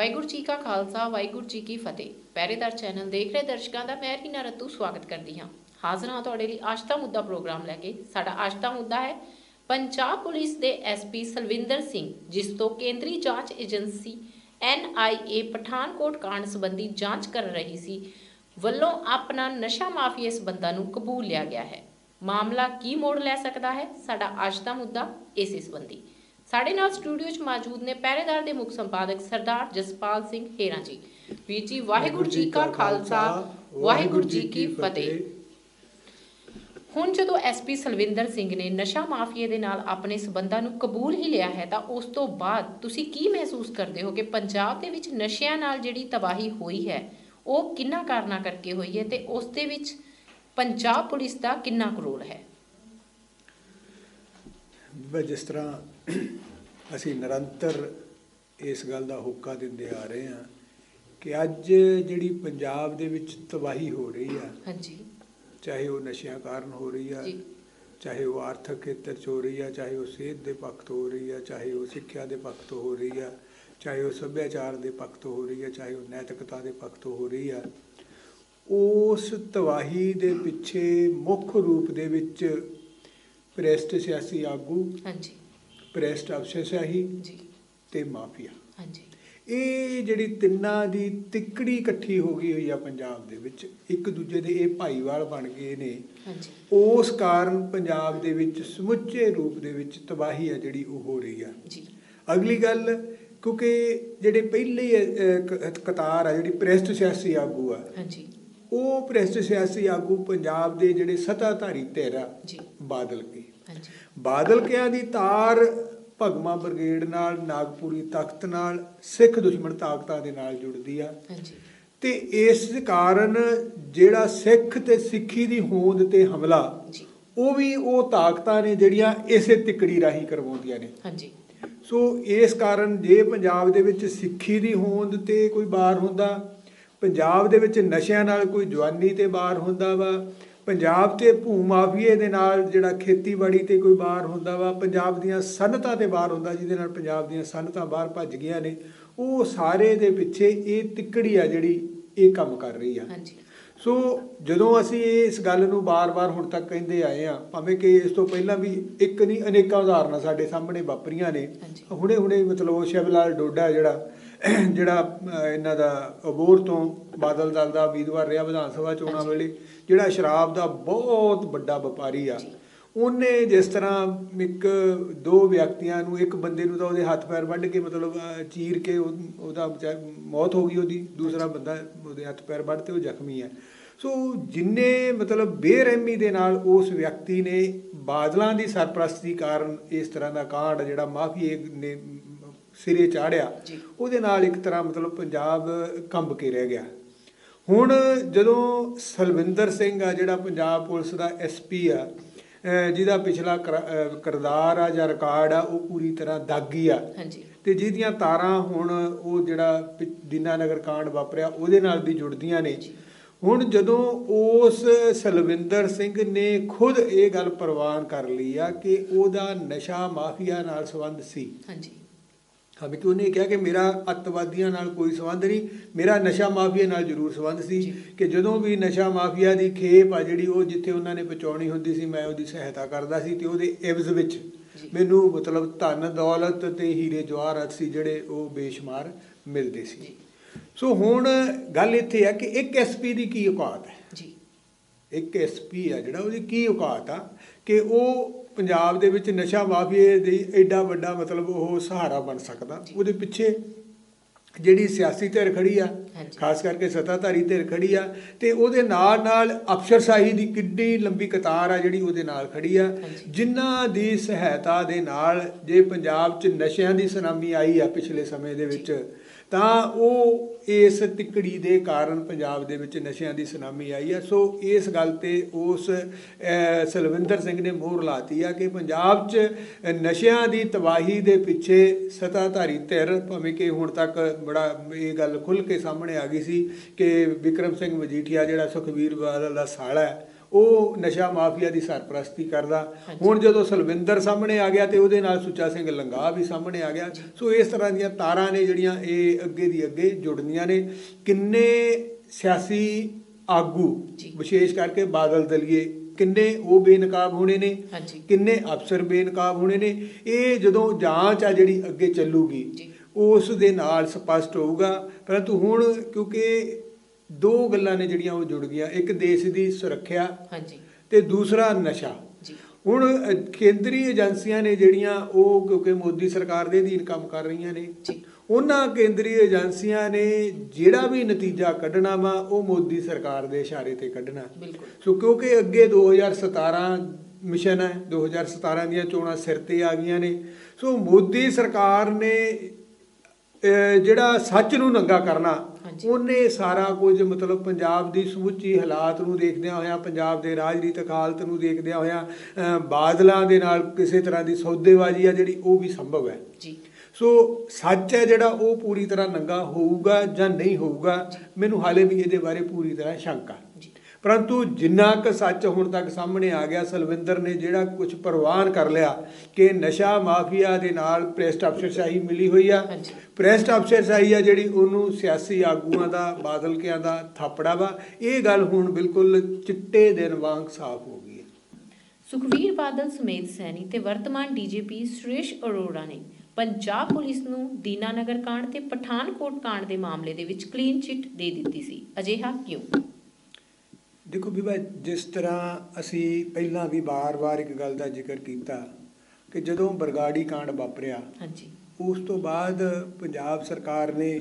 ਵਾਹਿਗੁਰੂ ਜੀ ਕਾ ਖਾਲਸਾ, ਵਾਹਿਗੁਰੂ ਜੀ ਕੀ ਫਤਿਹ। ਪਹਿਰੇਦਾਰ ਚੈਨਲ ਦੇਖ ਰਹੇ ਦਰਸ਼ਕਾਂ ਦਾ ਮੈਂ ਰੀਨਾ ਰਤੂ ਸਵਾਗਤ ਕਰਦੀ ਹਾਂ। ਹਾਜ਼ਰ ਹਾਂ ਤੁਹਾਡੇ ਲਈ ਅੱਜ ਦਾ ਮੁੱਦਾ ਪ੍ਰੋਗਰਾਮ ਲੈ ਕੇ। ਸਾਡਾ ਅੱਜ ਦਾ ਮੁੱਦਾ ਹੈ ਪੰਜਾਬ ਪੁਲਿਸ ਦੇ ਐਸਪੀ ਸਲਵਿੰਦਰ ਸਿੰਘ, ਜਿਸ ਤੋਂ ਕੇਂਦਰੀ ਜਾਂਚ ਏਜੰਸੀ ਐਨਆਈਏ ਪਠਾਨਕੋਟ ਕਾਂਡ ਸੰਬੰਧੀ ਜਾਂਚ ਕਰ ਰਹੀ ਸੀ, ਵੱਲੋਂ ਆਪਣਾ ਨਸ਼ਾ ਮਾਫੀਆ ਸਬੰਧਾਂ ਨੂੰ ਕਬੂਲ ਲਿਆ ਗਿਆ ਹੈ। ਮਾਮਲਾ ਕੀ ਮੋੜ ਲੈ ਸਕਦਾ ਹੈ? ਸਾਡਾ ਅੱਜ ਦਾ ਮੁੱਦਾ ਇਸੇ ਸੰਬੰਧੀ। ਸਾਡੇ ਨਾਲ ਸਟੂਡੀਓ 'ਚ ਮੌਜੂਦ ਨੇ ਪਹਿਰੇਦਾਰ ਦੇ ਮੁੱਖ ਸੰਪਾਦਕ ਸਰਦਾਰ ਜਸਪਾਲ ਸਿੰਘ ਹੇਰਾ ਜੀ। ਵੀਰ ਜੀ, ਵਾਹਿਗੁਰੂ ਜੀ ਕਾ ਖਾਲਸਾ, ਵਾਹਿਗੁਰੂ ਜੀ ਕੀ ਫਤਿਹ। ਹੁਣ ਜਦੋਂ ਐਸਪੀ ਸਲਵਿੰਦਰ ਸਿੰਘ ਨੇ ਨਸ਼ਾ ਮਾਫੀਏ ਦੇ ਨਾਲ ਆਪਣੇ ਸਬੰਧਾਂ ਨੂੰ ਕਬੂਲ ਹੀ ਲਿਆ ਹੈ, ਤਾਂ ਉਸ ਤੋਂ ਬਾਅਦ ਤੁਸੀਂ ਕੀ ਮਹਿਸੂਸ ਕਰਦੇ ਹੋ ਕਿ ਪੰਜਾਬ ਦੇ ਵਿੱਚ ਨਸ਼ਿਆਂ ਨਾਲ ਜਿਹੜੀ ਤਬਾਹੀ ਹੋਈ ਹੈ, ਉਹ ਕਿੰਨਾ ਕਾਰਨਾ ਕਰਕੇ ਹੋਈ ਹੈ ਤੇ ਉਸ ਦੇ ਵਿੱਚ ਪੰਜਾਬ ਪੁਲਿਸ ਦਾ ਕਿੰਨਾ ਕੁ ਰੋਲ ਹੈ? ਜਿਸ ਤਰ੍ਹਾਂ ਅਸੀਂ ਨਿਰੰਤਰ ਇਸ ਗੱਲ ਦਾ ਹੋਕਾ ਦਿੰਦੇ ਆ ਰਹੇ ਹਾਂ ਕਿ ਅੱਜ ਜਿਹੜੀ ਪੰਜਾਬ ਦੇ ਵਿੱਚ ਤਬਾਹੀ ਹੋ ਰਹੀ ਆ ਹਾਂਜੀ। ਚਾਹੇ ਉਹ ਨਸ਼ਿਆਂ ਕਾਰਨ ਹੋ ਰਹੀ ਆ ਚਾਹੇ ਉਹ ਆਰਥਿਕ ਖੇਤਰ 'ਚ ਹੋ ਰਹੀ ਆ ਚਾਹੇ ਉਹ ਸਿਹਤ ਦੇ ਪੱਖ ਤੋਂ ਹੋ ਰਹੀ ਆ ਚਾਹੇ ਉਹ ਸਿੱਖਿਆ ਦੇ ਪੱਖ ਤੋਂ ਹੋ ਰਹੀ ਆ ਚਾਹੇ ਉਹ ਸੱਭਿਆਚਾਰ ਦੇ ਪੱਖ ਤੋਂ ਹੋ ਰਹੀ ਆ ਚਾਹੇ ਉਹ ਨੈਤਿਕਤਾ ਦੇ ਪੱਖ ਤੋਂ ਹੋ ਰਹੀ ਆ ਉਸ ਤਬਾਹੀ ਦੇ ਪਿੱਛੇ ਮੁੱਖ ਰੂਪ ਦੇ ਵਿੱਚ ਪ੍ਰੈਸਟ ਸਿਆਸੀ ਆਗੂ ਹਾਂਜੀ। ਪ੍ਰੈਸਟ ਅਫਸਰਸ਼ਾਹੀ ਜੀ। ਤੇ ਮਾਫੀਆ। ਹਾਂਜੀ। ਇਹ ਜਿਹੜੀ ਤਿੰਨਾਂ ਦੀ ਤਿੱਕੜੀ ਇਕੱਠੀ ਹੋ ਗਈ ਹੋਈ ਆ ਪੰਜਾਬ ਦੇ ਵਿੱਚ ਇੱਕ ਦੂਜੇ ਦੇ ਇਹ ਭਾਈਵਾਲ ਬਣ ਗਏ ਨੇ। ਹਾਂਜੀ। ਉਸ ਕਾਰਨ ਪੰਜਾਬ ਦੇ ਵਿੱਚ ਸਮੁੱਚੇ ਰੂਪ ਦੇ ਵਿੱਚ ਤਬਾਹੀ ਆ ਜਿਹੜੀ ਉਹ ਹੋ ਰਹੀ ਆ। ਜੀ। ਅਗਲੀ ਗੱਲ ਕਿਉਂਕਿ ਜਿਹੜੇ ਪਹਿਲੇ ਕਤਾਰ ਆ ਜਿਹੜੀ ਪ੍ਰੈਸਟ ਸਿਆਸੀ ਆਗੂ ਆ ਹਾਂਜੀ। ਉਹ ਪ੍ਰੈਸਟ ਸਿਆਸੀ ਆਗੂ ਪੰਜਾਬ ਦੇ ਜਿਹੜੇ ਸੱਤਾਧਾਰੀ ਧਿਰ ਆ ਜੀ। ਬਾਦਲ ਕੇ। ਹਾਂਜੀ। ਬਾਦਲ ਕਿਆਂ ਦੀ ਤਾਰ ਭਗਮਾ ਬ੍ਰਿਗੇਡ ਨਾਲ ਨਾਗਪੁਰੀ ਤਖਤ ਨਾਲ ਸਿੱਖ ਦੁਸ਼ਮਣ ਤਾਕਤਾਂ ਦੇ ਨਾਲ ਜੁੜਦੀ ਆ। ਹਾਂਜੀ। ਤੇ ਇਸ ਕਾਰਨ ਜਿਹੜਾ ਸਿੱਖ ਤੇ ਸਿੱਖੀ ਦੀ ਹੋਂਦ ਤੇ ਹਮਲਾ ਉਹ ਵੀ ਉਹ ਤਾਕਤਾਂ ਨੇ ਜਿਹੜੀਆਂ ਇਸੇ ਤਿਕੜੀ ਰਾਹੀਂ ਕਰਵਾਉਂਦੀਆਂ ਨੇ। ਹਾਂਜੀ। ਸੋ ਇਸ ਕਾਰਨ ਜੇ ਪੰਜਾਬ ਦੇ ਵਿੱਚ ਸਿੱਖੀ ਦੀ ਹੋਂਦ ਤੇ ਕੋਈ ਬਾਰ ਹੁੰਦਾ ਪੰਜਾਬ ਦੇ ਵਿੱਚ ਨਸ਼ਿਆਂ ਨਾਲ ਕੋਈ ਜਵਾਨੀ ਤੇ ਬਾਰ ਹੁੰਦਾ ਵਾ ਪੰਜਾਬ ਤੇ ਭੂ ਮਾਫੀਏ ਦੇ ਨਾਲ ਜਿਹੜਾ ਖੇਤੀਬਾੜੀ ਤੇ ਕੋਈ ਬਾਰ ਹੁੰਦਾ ਵਾ ਪੰਜਾਬ ਦੀਆਂ ਸਨਅਤਾਂ ਤੇ ਬਾਰ ਹੁੰਦਾ ਜਿਹਦੇ ਨਾਲ ਪੰਜਾਬ ਦੀਆਂ ਸਨਅਤਾਂ ਬਾਹਰ ਭੱਜ ਗਈਆਂ ਨੇ ਉਹ ਸਾਰੇ ਦੇ ਪਿੱਛੇ ਇਹ ਤਿੱਕੜੀ ਆ ਜਿਹੜੀ ਇਹ ਕੰਮ ਕਰ ਰਹੀ ਆ। ਹਾਂਜੀ। ਸੋ ਜਦੋਂ ਅਸੀਂ ਇਸ ਗੱਲ ਨੂੰ ਬਾਰ-ਬਾਰ ਹੁਣ ਤੱਕ ਕਹਿੰਦੇ ਆਏ ਆ ਭਾਵੇਂ ਕਿ ਇਸ ਤੋਂ ਪਹਿਲਾਂ ਵੀ ਇੱਕ ਨਹੀਂ ਅਨੇਕਾਂ ਉਦਾਹਰਨਾਂ ਸਾਡੇ ਸਾਹਮਣੇ ਵਾਪਰੀਆਂ ਨੇ। ਹੁਣੇ-ਹੁਣੇ ਮਤਲਬ ਸ਼ਿਵਲਾਲ ਡੋਡਾ ਜਿਹੜਾ ਜਿਹੜਾ ਇਹਨਾਂ ਦਾ ਅਬੋਰ ਤੋਂ ਬਾਦਲ ਦਲ ਦਾ ਉਮੀਦਵਾਰ ਰਿਹਾ ਵਿਧਾਨ ਸਭਾ ਚੋਣਾਂ। ਵੇਲੇ ਜਿਹੜਾ ਸ਼ਰਾਬ ਦਾ ਬਹੁਤ ਵੱਡਾ ਵਪਾਰੀ ਆ। ਉਹਨੇ ਜਿਸ ਤਰ੍ਹਾਂ ਇੱਕ ਦੋ ਵਿਅਕਤੀਆਂ ਨੂੰ ਇੱਕ ਬੰਦੇ ਨੂੰ ਤਾਂ ਉਹਦੇ ਹੱਥ ਪੈਰ ਵੱਢ ਕੇ ਮਤਲਬ ਚੀਰ ਕੇ ਉਹ- ਉਹਦਾ ਮੌਤ ਹੋ ਗਈ ਉਹਦੀ ਦੂਸਰਾ ਬੰਦਾ ਉਹਦੇ ਹੱਥ ਪੈਰ ਵੱਢ ਤੇ ਉਹ ਜ਼ਖਮੀ ਹੈ ਸੋ ਜਿੰਨੇ ਮਤਲਬ ਬੇਰਹਿਮੀ ਦੇ ਨਾਲ ਉਸ ਵਿਅਕਤੀ ਨੇ ਬਾਦਲਾਂ ਦੀ ਸਰਪ੍ਰਸਤੀ ਕਾਰਨ ਇਸ ਤਰ੍ਹਾਂ ਦਾ ਕਾਂਡ ਜਿਹੜਾ ਮਾਫੀਏ ਨੇ ਸਿਰੇ ਚਾੜਿਆ। ਉਹਦੇ ਨਾਲ ਇੱਕ ਤਰ੍ਹਾਂ ਮਤਲਬ ਪੰਜਾਬ ਕੰਬ ਕੇ ਰਹਿ ਗਿਆ। ਹੁਣ ਜਦੋਂ ਸਲਵਿੰਦਰ ਸਿੰਘ ਆ ਜਿਹੜਾ ਪੰਜਾਬ ਪੁਲਿਸ ਦਾ ਐਸਪੀ ਆ ਜਿਹਦਾ ਪਿਛਲਾ ਕਿਰਦਾਰ ਆ ਜਾਂ ਰਿਕਾਰਡ ਆ ਉਹ ਪੂਰੀ ਤਰ੍ਹਾਂ ਦਾਗੀ ਆ। ਹਾਂਜੀ। ਤੇ ਜਿਹਦੀਆਂ ਤਾਰਾਂ ਹੁਣ ਉਹ ਜਿਹੜਾ ਦੀਨਾਨਗਰ ਕਾਂਡ ਵਾਪਰਿਆ ਉਹਦੇ ਨਾਲ ਵੀ ਜੁੜਦੀਆਂ ਨੇ। ਹੁਣ ਜਦੋਂ ਉਸ ਸਲਵਿੰਦਰ ਸਿੰਘ ਨੇ ਖੁਦ ਇਹ ਗੱਲ ਪ੍ਰਵਾਨ ਕਰ ਲਈ ਆ ਕਿ ਉਹਦਾ ਨਸ਼ਾ ਮਾਫੀਆ ਨਾਲ ਸੰਬੰਧ ਸੀ। ਹਾਂਜੀ। ਹਾਂ ਕਿ ਉਹਨੇ ਕਿਹਾ ਕਿ ਮੇਰਾ ਅੱਤਵਾਦੀਆਂ ਨਾਲ ਕੋਈ ਸੰਬੰਧ ਨਹੀਂ ਮੇਰਾ ਨਸ਼ਾ ਮਾਫੀਆ ਨਾਲ ਜ਼ਰੂਰ ਸੰਬੰਧ ਸੀ। ਕਿ ਜਦੋਂ ਵੀ ਨਸ਼ਾ ਮਾਫੀਆ ਦੀ ਖੇਪ ਆ ਜਿਹੜੀ ਉਹ ਜਿੱਥੇ ਉਹਨਾਂ ਨੇ ਪਹੁੰਚਾਉਣੀ ਹੁੰਦੀ ਸੀ ਮੈਂ ਉਹਦੀ ਸਹਾਇਤਾ ਕਰਦਾ ਸੀ ਤੇ ਉਹਦੇ ਇਵਜ਼ ਵਿੱਚ। ਮੈਨੂੰ ਮਤਲਬ ਧਨ ਦੌਲਤ ਤੇ ਹੀਰੇ ਜਵਾਹਰਾਤ ਸੀ ਜਿਹੜੇ ਉਹ ਬੇਸ਼ੁਮਾਰ ਮਿਲਦੇ ਸੀ ਸੋ ਹੁਣ ਗੱਲ ਇੱਥੇ ਆ ਕਿ ਇੱਕ ਐਸਪੀ ਦੀ ਕੀ ਔਕਾਤ ਹੈ ਜੀ ਇੱਕ ਐਸਪੀ ਆ ਜਿਹੜਾ ਉਹਦੀ ਕੀ ਔਕਾਤ ਆ ਕਿ ਉਹ ਪੰਜਾਬ ਦੇ ਵਿੱਚ ਨਸ਼ਾ ਮਾਫੀਏ ਦੀ ਐਡਾ ਵੱਡਾ ਮਤਲਬ ਉਹ ਸਹਾਰਾ ਬਣ ਸਕਦਾ। ਉਹਦੇ ਪਿੱਛੇ ਜਿਹੜੀ ਸਿਆਸੀ ਧਿਰ ਖੜੀ ਆ। ਖਾਸ ਕਰਕੇ ਸੱਤਾਧਾਰੀ ਧਿਰ ਖੜੀ ਆ ਤੇ ਉਹਦੇ ਨਾਲ ਨਾਲ ਅਫਸਰਸ਼ਾਹੀ ਦੀ ਕਿੱਡੀ ਲੰਬੀ ਕਤਾਰ ਆ ਜਿਹੜੀ ਉਹਦੇ ਨਾਲ ਖੜੀ ਆ। ਜਿਨ੍ਹਾਂ ਦੀ ਸਹਾਇਤਾ ਦੇ ਨਾਲ ਜੇ ਪੰਜਾਬ 'ਚ ਨਸ਼ਿਆਂ ਦੀ ਸੁਨਾਮੀ ਆਈ ਆ ਪਿਛਲੇ ਸਮੇਂ ਦੇ ਵਿੱਚ ਤਾਂ ਉਹ ਇਸ ਤਿੱਕੜੀ ਦੇ ਕਾਰਨ ਪੰਜਾਬ ਦੇ ਵਿੱਚ ਨਸ਼ਿਆਂ ਦੀ ਸੁਨਾਮੀ ਆਈ ਹੈ। ਸੋ ਇਸ ਗੱਲ ਤੇ ਉਸ ਸਲਵਿੰਦਰ ਸਿੰਘ ਨੇ ਮੋਹਰ ਲਾਤੀ ਆ ਕਿ ਪੰਜਾਬ 'ਚ ਨਸ਼ਿਆਂ ਦੀ ਤਬਾਹੀ ਦੇ ਪਿੱਛੇ ਸਤਾਧਾਰੀ ਧਿਰ, ਭਾਵੇਂ ਕਿ ਹੁਣ ਤੱਕ ਬੜਾ ਇਹ ਗੱਲ ਖੁੱਲ ਕੇ ਸਾਹਮਣੇ ਆ ਗਈ ਸੀ ਕਿ ਵਿਕਰਮ ਸਿੰਘ ਮਜੀਠੀਆ ਜਿਹੜਾ ਸੁਖਬੀਰ ਬਾਦਲ ਦਾ ਸਾਲਾ ਹੈ ਉਹ ਨਸ਼ਾ ਮਾਫੀਆ ਦੀ ਸਰਪ੍ਰਸਤੀ ਕਰਦਾ। ਹੁਣ ਜਦੋਂ ਸਲਵਿੰਦਰ ਸਾਹਮਣੇ ਆ ਗਿਆ ਤੇ ਉਹਦੇ ਨਾਲ ਸੁੱਚਾ ਸਿੰਘ ਲੰਗਾ ਵੀ ਸਾਹਮਣੇ ਆ ਗਿਆ ਸੋ ਇਸ ਤਰ੍ਹਾਂ ਦੀਆਂ ਤਾਰਾਂ ਨੇ ਜਿਹੜੀਆਂ ਇਹ ਅੱਗੇ ਦੀ ਅੱਗੇ ਜੁੜਨੀਆਂ ਨੇ ਕਿੰਨੇ ਸਿਆਸੀ ਆਗੂ। ਵਿਸ਼ੇਸ਼ ਕਰਕੇ ਬਾਦਲ ਦਲੀਏ ਕਿੰਨੇ ਉਹ ਬੇਨਕਾਬ ਹੋਣੇ ਨੇ ਕਿੰਨੇ ਅਫਸਰ ਬੇਨਕਾਬ ਹੋਣੇ ਨੇ ਇਹ ਜਦੋਂ ਜਾਂਚ ਆ ਜਿਹੜੀ ਅੱਗੇ ਚੱਲੂਗੀ। ਉਸ ਦੇ ਨਾਲ ਸਪਸ਼ਟ ਹੋਊਗਾ ਪਰੰਤੂ ਹੁਣ ਕਿਉਂਕਿ ਦੋ ਗੱਲਾਂ ਨੇ ਜਿਹੜੀਆਂ ਉਹ ਜੁੜ ਗਈਆਂ ਇੱਕ ਦੇਸ਼ ਦੀ ਸੁਰੱਖਿਆ ਹਾਂਜੀ। ਤੇ ਦੂਸਰਾ ਨਸ਼ਾ। ਜੀ। ਹੁਣ ਕੇਂਦਰੀ ਏਜੰਸੀਆਂ ਨੇ ਜਿਹੜੀਆਂ ਉਹ ਕਿਉਂਕਿ ਮੋਦੀ ਸਰਕਾਰ ਦੇ ਅਧੀਨ ਕੰਮ ਕਰ ਰਹੀਆਂ ਨੇ ਜੀ। ਉਹਨਾਂ ਕੇਂਦਰੀ ਏਜੰਸੀਆਂ ਨੇ ਜਿਹੜਾ ਵੀ ਨਤੀਜਾ ਕੱਢਣਾ ਵਾ ਉਹ ਮੋਦੀ ਸਰਕਾਰ ਦੇ ਇਸ਼ਾਰੇ ਤੇ ਕੱਢਣਾ। ਸੋ ਕਿਉਂਕਿ ਅੱਗੇ 2017 ਮਿਸ਼ਨ ਹੈ 2017 ਦੀਆਂ ਚੋਣਾਂ ਸਿਰ ਤੇ ਆ ਗਈਆਂ ਨੇ ਸੋ ਮੋਦੀ ਸਰਕਾਰ ਨੇ ਜਿਹੜਾ ਸੱਚ ਨੂੰ ਨੰਗਾ ਕਰਨਾ। ਉਹਨੇ ਸਾਰਾ ਕੁਝ ਮਤਲਬ ਪੰਜਾਬ ਦੀ ਸਮੁੱਚੀ ਹਾਲਾਤ ਨੂੰ ਦੇਖਦਿਆਂ ਹੋਇਆਂ ਪੰਜਾਬ ਦੇ ਰਾਜਨੀਤਿਕ ਹਾਲਤ ਨੂੰ ਦੇਖਦਿਆਂ ਹੋਇਆਂ ਬਾਦਲਾਂ ਦੇ ਨਾਲ ਕਿਸੇ ਤਰ੍ਹਾਂ ਦੀ ਸੌਦੇਬਾਜ਼ੀ ਆ ਜਿਹੜੀ ਉਹ ਵੀ ਸੰਭਵ ਹੈ। ਜੀ। ਸੋ ਸੱਚ ਹੈ ਜਿਹੜਾ ਉਹ ਪੂਰੀ ਤਰ੍ਹਾਂ ਨੰਗਾ ਹੋਊਗਾ ਜਾਂ ਨਹੀਂ ਹੋਊਗਾ ਮੈਨੂੰ ਹਾਲੇ ਵੀ ਇਹਦੇ ਬਾਰੇ ਪੂਰੀ ਤਰ੍ਹਾਂ ਸ਼ੰਕਾ। ਪਰੰਤੂ ਜਿੰਨਾ ਕੁ ਸੱਚ ਹੁਣ ਤੱਕ ਸਾਹਮਣੇ ਆ ਗਿਆ ਸਲਵਿੰਦਰ ਨੇ ਜਿਹੜਾ ਕੁਝ ਪ੍ਰਵਾਨ ਕਰ ਲਿਆ ਕਿ ਨਸ਼ਾ ਮਾਫੀਆ ਦੇ ਨਾਲ ਪ੍ਰੈਸਟ ਅਫਸਰਸ਼ਾਹੀ ਮਿਲੀ ਹੋਈ ਆ। ਪ੍ਰੈਸਟ ਅਫਸਰਸ਼ਾਹੀ ਆ ਜਿਹੜੀ ਉਹਨੂੰ ਸਿਆਸੀ ਆਗੂਆਂ ਦਾ ਬਾਦਲ ਕਿਆਂ ਦਾ ਥਾਪੜਾ ਵਾ। ਇਹ ਗੱਲ ਹੁਣ ਬਿਲਕੁਲ ਚਿੱਟੇ ਦਿਨ ਵਾਂਗ ਸਾਫ਼ ਹੋ ਗਈ ਹੈ। ਸੁਖਵੀਰ ਬਾਦਲ ਸਮੇਤ ਸੈਣੀ ਤੇ ਵਰਤਮਾਨ ਡੀਜੀਪੀ ਸੁਰੇਸ਼ ਅਰੋੜਾ ਨੇ ਪੰਜਾਬ ਪੁਲਿਸ ਨੂੰ ਦੀਨਾਨਗਰ ਕਾਂਡ ਤੇ ਪਠਾਨਕੋਟ ਕਾਂਡ ਦੇ ਮਾਮਲੇ ਦੇ ਵਿੱਚ ਕਲੀਨ ਚਿੱਟ ਦੇ ਦਿੱਤੀ ਸੀ। ਅਜਿਹਾ ਕਿਉਂ? ਦੇਖੋ ਬੀਬਾ ਜਿਸ ਤਰ੍ਹਾਂ ਅਸੀਂ ਪਹਿਲਾਂ ਵੀ ਵਾਰ-ਵਾਰ ਇੱਕ ਗੱਲ ਦਾ ਜ਼ਿਕਰ ਕੀਤਾ ਕਿ ਜਦੋਂ ਬਰਗਾੜੀ ਕਾਂਡ ਵਾਪਰਿਆ ਹਾਂਜੀ ਉਸ ਤੋਂ ਬਾਅਦ ਪੰਜਾਬ ਸਰਕਾਰ ਨੇ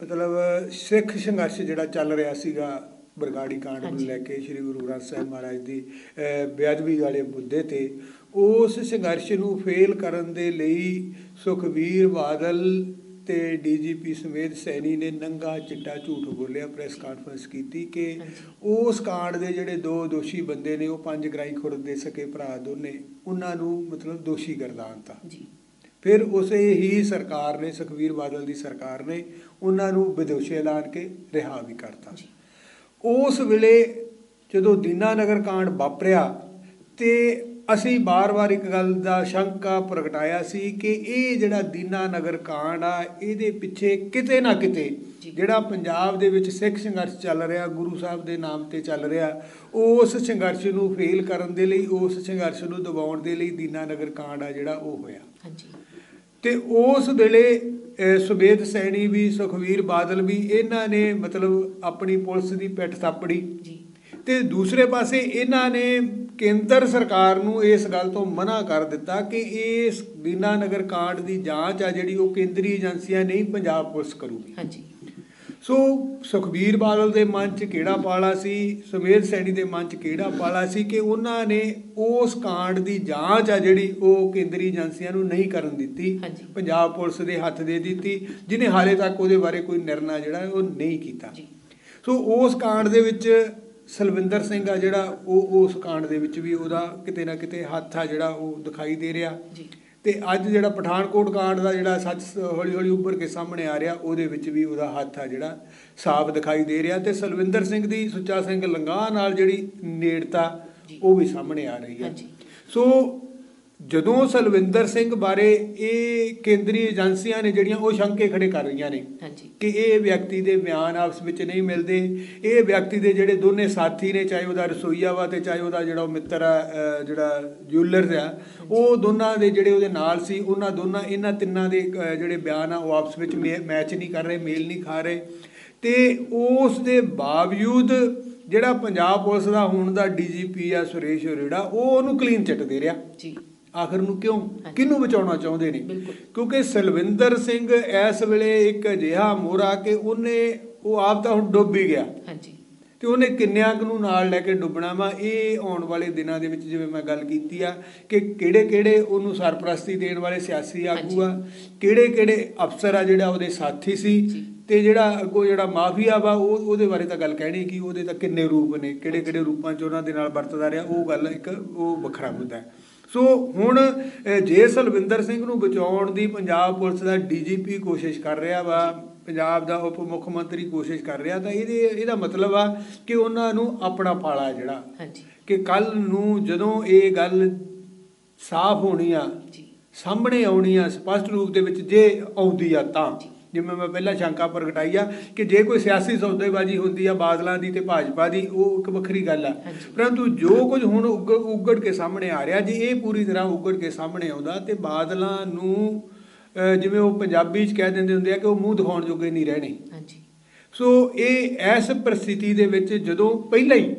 ਮਤਲਬ ਸਿੱਖ ਸੰਘਰਸ਼ ਜਿਹੜਾ ਚੱਲ ਰਿਹਾ ਸੀਗਾ ਬਰਗਾੜੀ ਕਾਂਡ ਨੂੰ। ਲੈ ਕੇ ਸ੍ਰੀ ਗੁਰੂ ਗ੍ਰੰਥ ਸਾਹਿਬ ਮਹਾਰਾਜ ਦੀ ਬੇਅਦਬੀ ਵਾਲੇ ਮੁੱਦੇ ਤੇ ਉਸ ਸੰਘਰਸ਼ ਨੂੰ ਫੇਲ ਕਰਨ ਦੇ ਲਈ ਸੁਖਵੀਰ ਬਾਦਲ ਤੇ ਡੀਜੀਪੀ ਸਮੇਤ ਸੈਣੀ ਨੇ ਨੰਗਾ ਚਿੱਟਾ ਝੂਠ ਬੋਲਿਆ ਪ੍ਰੈਸ ਕਾਨਫਰੰਸ ਕੀਤੀ ਕਿ। ਉਸ ਕਾਂਡ ਦੇ ਜਿਹੜੇ ਦੋ ਦੋਸ਼ੀ ਬੰਦੇ ਨੇ ਉਹ ਪੰਜ ਗਰਾਈ ਖੁਰਦ ਦੇ ਸਕੇ ਭਰਾ ਦੋਨੇ ਉਹਨਾਂ ਨੂੰ ਮਤਲਬ ਦੋਸ਼ੀ ਗਰਦਾਨਤਾ ਜੀ। ਫਿਰ ਉਸੇ ਹੀ ਸਰਕਾਰ ਨੇ ਸੁਖਵੀਰ ਬਾਦਲ ਦੀ ਸਰਕਾਰ ਨੇ ਉਹਨਾਂ ਨੂੰ ਵਿਦੋਸ਼ੀ ਐਲਾਨ ਕੇ ਰਿਹਾ ਵੀ ਕਰਤਾ। ਉਸ ਵੇਲੇ ਜਦੋਂ ਦੀਨਾਨਗਰ ਕਾਂਡ ਵਾਪਰਿਆ ਤੇ ਅਸੀਂ ਬਾਰ-ਬਾਰ ਇੱਕ ਗੱਲ ਦਾ ਸ਼ੰਕਾ ਪ੍ਰਗਟਾਇਆ ਸੀ ਕਿ ਇਹ ਜਿਹੜਾ ਦੀਨਾਨਗਰ ਕਾਂਡ ਆ ਇਹਦੇ ਪਿੱਛੇ ਕਿਤੇ ਨਾ ਕਿਤੇ। ਜਿਹੜਾ ਪੰਜਾਬ ਦੇ ਵਿੱਚ ਸਿੱਖ ਸੰਘਰਸ਼ ਚੱਲ ਰਿਹਾ ਗੁਰੂ ਸਾਹਿਬ ਦੇ ਨਾਮ ਤੇ ਚੱਲ ਰਿਹਾ ਉਸ ਸੰਘਰਸ਼ ਨੂੰ ਫੇਲ ਕਰਨ ਦੇ ਲਈ ਉਸ ਸੰਘਰਸ਼ ਨੂੰ ਦਬਾਉਣ ਦੇ ਲਈ ਦੀਨਾਨਗਰ ਕਾਂਡ ਆ ਜਿਹੜਾ ਉਹ ਹੋਇਆ। ਹਾਂਜੀ। ਤੇ ਉਸ ਵੇਲੇ ਸੁਬੇਦ ਸੈਣੀ ਵੀ ਸੁਖਵੀਰ ਬਾਦਲ ਵੀ ਇਹਨਾਂ ਨੇ ਮਤਲਬ ਆਪਣੀ ਪੁਲਿਸ ਦੀ ਪਿੱਠ ਥਾਪੜੀ। ਜੀ। ਤੇ ਦੂਸਰੇ ਪਾਸੇ ਇਹਨਾਂ ਨੇ ਕੇਂਦਰ ਸਰਕਾਰ ਨੂੰ ਇਸ ਗੱਲ ਤੋਂ ਮਨਾ ਕਰ ਦਿੱਤਾ ਕਿ ਇਸ ਦੀਨਾਨਗਰ ਕਾਂਡ ਦੀ ਜਾਂਚ ਆ ਜਿਹੜੀ ਉਹ ਕੇਂਦਰੀ ਏਜੰਸੀਆਂ ਨਹੀਂ ਪੰਜਾਬ ਪੁਲਿਸ ਕਰੂਗੀ। ਹਾਂਜੀ। ਸੋ ਸੁਖਬੀਰ ਬਾਦਲ ਦੇ ਮਨ 'ਚ ਕਿਹੜਾ ਪਾਲਾ ਸੀ? ਸੁਮੇਧ ਸੈਣੀ ਦੇ ਮਨ 'ਚ ਕਿਹੜਾ ਪਾਲਾ ਸੀ ਕਿ ਉਹਨਾਂ ਨੇ ਉਸ ਕਾਂਡ ਦੀ ਜਾਂਚ ਆ ਜਿਹੜੀ ਉਹ ਕੇਂਦਰੀ ਏਜੰਸੀਆਂ ਨੂੰ ਨਹੀਂ ਕਰਨ ਦਿੱਤੀ। ਪੰਜਾਬ ਪੁਲਿਸ ਦੇ ਹੱਥ ਦੇ ਦਿੱਤੀ ਜਿਨੇ ਹਾਲੇ ਤੱਕ ਉਹਦੇ ਬਾਰੇ ਕੋਈ ਨਿਰਣਾ ਜਿਹੜਾ ਉਹ ਨਹੀਂ ਕੀਤਾ। ਸੋ ਉਸ ਕਾਂਡ ਦੇ ਵਿੱਚ ਸਲਵਿੰਦਰ ਸਿੰਘ ਆ ਜਿਹੜਾ ਉਹ ਉਸ ਕਾਂਡ ਦੇ ਵਿੱਚ ਵੀ ਉਹਦਾ ਕਿਤੇ ਨਾ ਕਿਤੇ ਹੱਥ ਆ ਜਿਹੜਾ ਉਹ ਦਿਖਾਈ ਦੇ ਰਿਹਾ ਜੀ ਤੇ ਅੱਜ ਜਿਹੜਾ ਪਠਾਨਕੋਟ ਕਾਂਡ ਦਾ ਜਿਹੜਾ ਸੱਚ ਹੌਲੀ ਹੌਲੀ ਉੱਭਰ ਕੇ ਸਾਹਮਣੇ ਆ ਰਿਹਾ ਉਹਦੇ ਵਿੱਚ ਵੀ ਉਹਦਾ ਹੱਥ ਆ ਜਿਹੜਾ ਸਾਫ਼ ਦਿਖਾਈ ਦੇ ਰਿਹਾ ਤੇ ਸਲਵਿੰਦਰ ਸਿੰਘ ਦੀ ਸੁੱਚਾ ਸਿੰਘ ਲੰਗਾਹ ਨਾਲ ਜਿਹੜੀ ਨੇੜਤਾ। ਉਹ ਵੀ ਸਾਹਮਣੇ ਆ ਰਹੀ ਹੈ ਹਾਂਜੀ। ਸੋ ਜਦੋਂ ਸਲਵਿੰਦਰ ਸਿੰਘ ਬਾਰੇ ਇਹ ਕੇਂਦਰੀ ਏਜੰਸੀਆਂ ਨੇ ਜਿਹੜੀਆਂ ਉਹ ਸ਼ੰਕੇ ਖੜੇ ਕਰ ਰਹੀਆਂ ਨੇ ਕਿ ਇਹ ਵਿਅਕਤੀ ਦੇ ਬਿਆਨ ਆਪਸ ਵਿੱਚ ਨਹੀਂ ਮਿਲਦੇ ਇਹ ਵਿਅਕਤੀ ਦੇ ਜਿਹੜੇ ਦੋਨੇ ਸਾਥੀ ਨੇ ਚਾਹੇ ਉਹਦਾ ਰਸੋਈਆ ਵਾ ਤੇ ਚਾਹੇ ਉਹਦਾ ਜਿਹੜਾ ਉਹ ਮਿੱਤਰ ਆ ਜਿਹੜਾ ਜੁਐਲਰ ਆ ਉਹ ਦੋਨਾਂ ਦੇ ਜਿਹੜੇ ਉਹਦੇ ਨਾਲ ਸੀ ਉਹਨਾਂ ਦੋਨਾਂ ਇਹਨਾਂ ਤਿੰਨਾਂ ਦੇ ਜਿਹੜੇ ਬਿਆਨ ਆ ਉਹ ਆਪਸ ਵਿੱਚ ਮੈਚ ਨਹੀਂ ਕਰ ਰਹੇ ਮੇਲ ਨਹੀਂ ਖਾ ਰਹੇ। ਤੇ ਉਸ ਦੇ ਬਾਵਜੂਦ ਜਿਹੜਾ ਪੰਜਾਬ ਪੁਲਿਸ ਦਾ ਹੁਣ ਦਾ ਡੀਜੀਪੀ ਆ ਸੁਰੇਸ਼ ਅਰੋੜਾ ਉਹ ਉਹਨੂੰ ਕਲੀਨ ਚਿੱਟ ਦੇ ਰਿਹਾ। ਜੀ। ਆਖਰ ਨੂੰ ਕਿਉਂ। ਕਿਹਨੂੰ ਬਚਾਉਣਾ ਚਾਹੁੰਦੇ ਨੇ। ਕਿਉਂਕਿ ਸਲਵਿੰਦਰ ਸਿੰਘ ਇਸ ਵੇਲੇ ਇੱਕ ਅਜਿਹਾ ਮੋਹਰਾ ਕਿ ਉਹਨੇ ਉਹ ਆਪ ਤਾਂ ਹੁਣ ਡੁੱਬ ਹੀ ਗਿਆ। ਹਾਂਜੀ। ਤੇ ਉਹਨੇ ਕਿੰਨਿਆਂ ਨੂੰ ਨਾਲ ਲੈ ਕੇ ਡੁੱਬਣਾ ਵਾ? ਇਹ ਆਉਣ ਵਾਲੇ ਦਿਨਾਂ ਦੇ ਵਿੱਚ ਜਿਵੇਂ ਮੈਂ ਗੱਲ ਕੀਤੀ ਆ ਕਿ ਕਿਹੜੇ ਕਿਹੜੇ ਉਹਨੂੰ ਸਰਪ੍ਰਸਤੀ ਦੇਣ ਵਾਲੇ ਸਿਆਸੀ ਆਗੂ ਆ? ਕਿਹੜੇ ਕਿਹੜੇ ਅਫਸਰ ਆ ਜਿਹੜਾ ਉਹਦੇ ਸਾਥੀ ਸੀ। ਤੇ ਜਿਹੜਾ ਅੱਗੋਂ ਜਿਹੜਾ ਮਾਫੀਆ ਵਾ ਉਹ ਉਹਦੇ ਬਾਰੇ ਤਾਂ ਗੱਲ ਕਹਿਣੀ ਕਿ ਉਹਦੇ ਤਾਂ ਕਿੰਨੇ ਰੂਪ ਨੇ? ਕਿਹੜੇ ਕਿਹੜੇ ਰੂਪਾਂ 'ਚ ਉਹਨਾਂ ਦੇ ਨਾਲ ਵਰਤਦਾ ਰਿਹਾ? ਉਹ ਗੱਲ ਇੱਕ ਉਹ ਵੱਖਰਾ ਮੁੱਦਾ ਹੈ। ਸੋ ਹੁਣ ਜੇ ਸਲਵਿੰਦਰ ਸਿੰਘ ਨੂੰ ਬਚਾਉਣ ਦੀ ਪੰਜਾਬ ਪੁਲਿਸ ਦਾ ਡੀਜੀਪੀ ਕੋਸ਼ਿਸ਼ ਕਰ ਰਿਹਾ ਵਾ ਪੰਜਾਬ ਦਾ ਉਪ ਮੁੱਖ ਮੰਤਰੀ ਕੋਸ਼ਿਸ਼ ਕਰ ਰਿਹਾ ਤਾਂ ਇਹਦੇ ਇਹਦਾ ਮਤਲਬ ਆ ਕਿ ਉਹਨਾਂ ਨੂੰ ਆਪਣਾ ਫਾਲਾ ਜਿਹੜਾ ਹਾਂਜੀ। ਕਿ ਕੱਲ ਨੂੰ ਜਦੋਂ ਇਹ ਗੱਲ ਸਾਫ਼ ਹੋਣੀ ਆ ਜੀ। ਸਾਹਮਣੇ ਆਉਣੀ ਆ ਸਪਸ਼ਟ ਰੂਪ ਦੇ ਵਿੱਚ ਜੇ ਆਉਂਦੀ ਆ ਤਾਂ। ਜਿਵੇਂ ਮੈਂ ਪਹਿਲਾਂ ਸ਼ੰਕਾ ਪ੍ਰਗਟਾਈ ਆ ਕਿ ਜੇ ਕੋਈ ਸਿਆਸੀ ਸੌਦੇਬਾਜ਼ੀ ਹੁੰਦੀ ਆ ਬਾਦਲਾਂ ਦੀ ਤੇ ਭਾਜਪਾ ਦੀ ਉਹ ਇੱਕ ਵੱਖਰੀ ਗੱਲ ਆ। ਪਰੰਤੂ ਜੋ ਕੁਝ ਹੁਣ ਉੱਗ- ਉਗੜ ਕੇ ਸਾਹਮਣੇ ਆ ਰਿਹਾ ਜੇ ਇਹ ਪੂਰੀ ਤਰ੍ਹਾਂ ਉਗੜ ਕੇ ਸਾਹਮਣੇ ਆਉਂਦਾ ਤੇ ਬਾਦਲਾਂ ਨੂੰ ਜਿਵੇਂ ਉਹ ਪੰਜਾਬੀ 'ਚ ਕਹਿ ਦਿੰਦੇ ਹੁੰਦੇ ਆ ਕਿ ਉਹ ਮੂੰਹ ਦਿਖਾਉਣ ਜੋਗੇ ਨਹੀਂ ਰਹਿਣੇ। ਹਾਂਜੀ। ਸੋ ਇਹ ਇਸ ਪਰਿਸਥਿਤੀ ਦੇ ਵਿੱਚ ਜਦੋਂ ਪਹਿਲਾਂ ਹੀ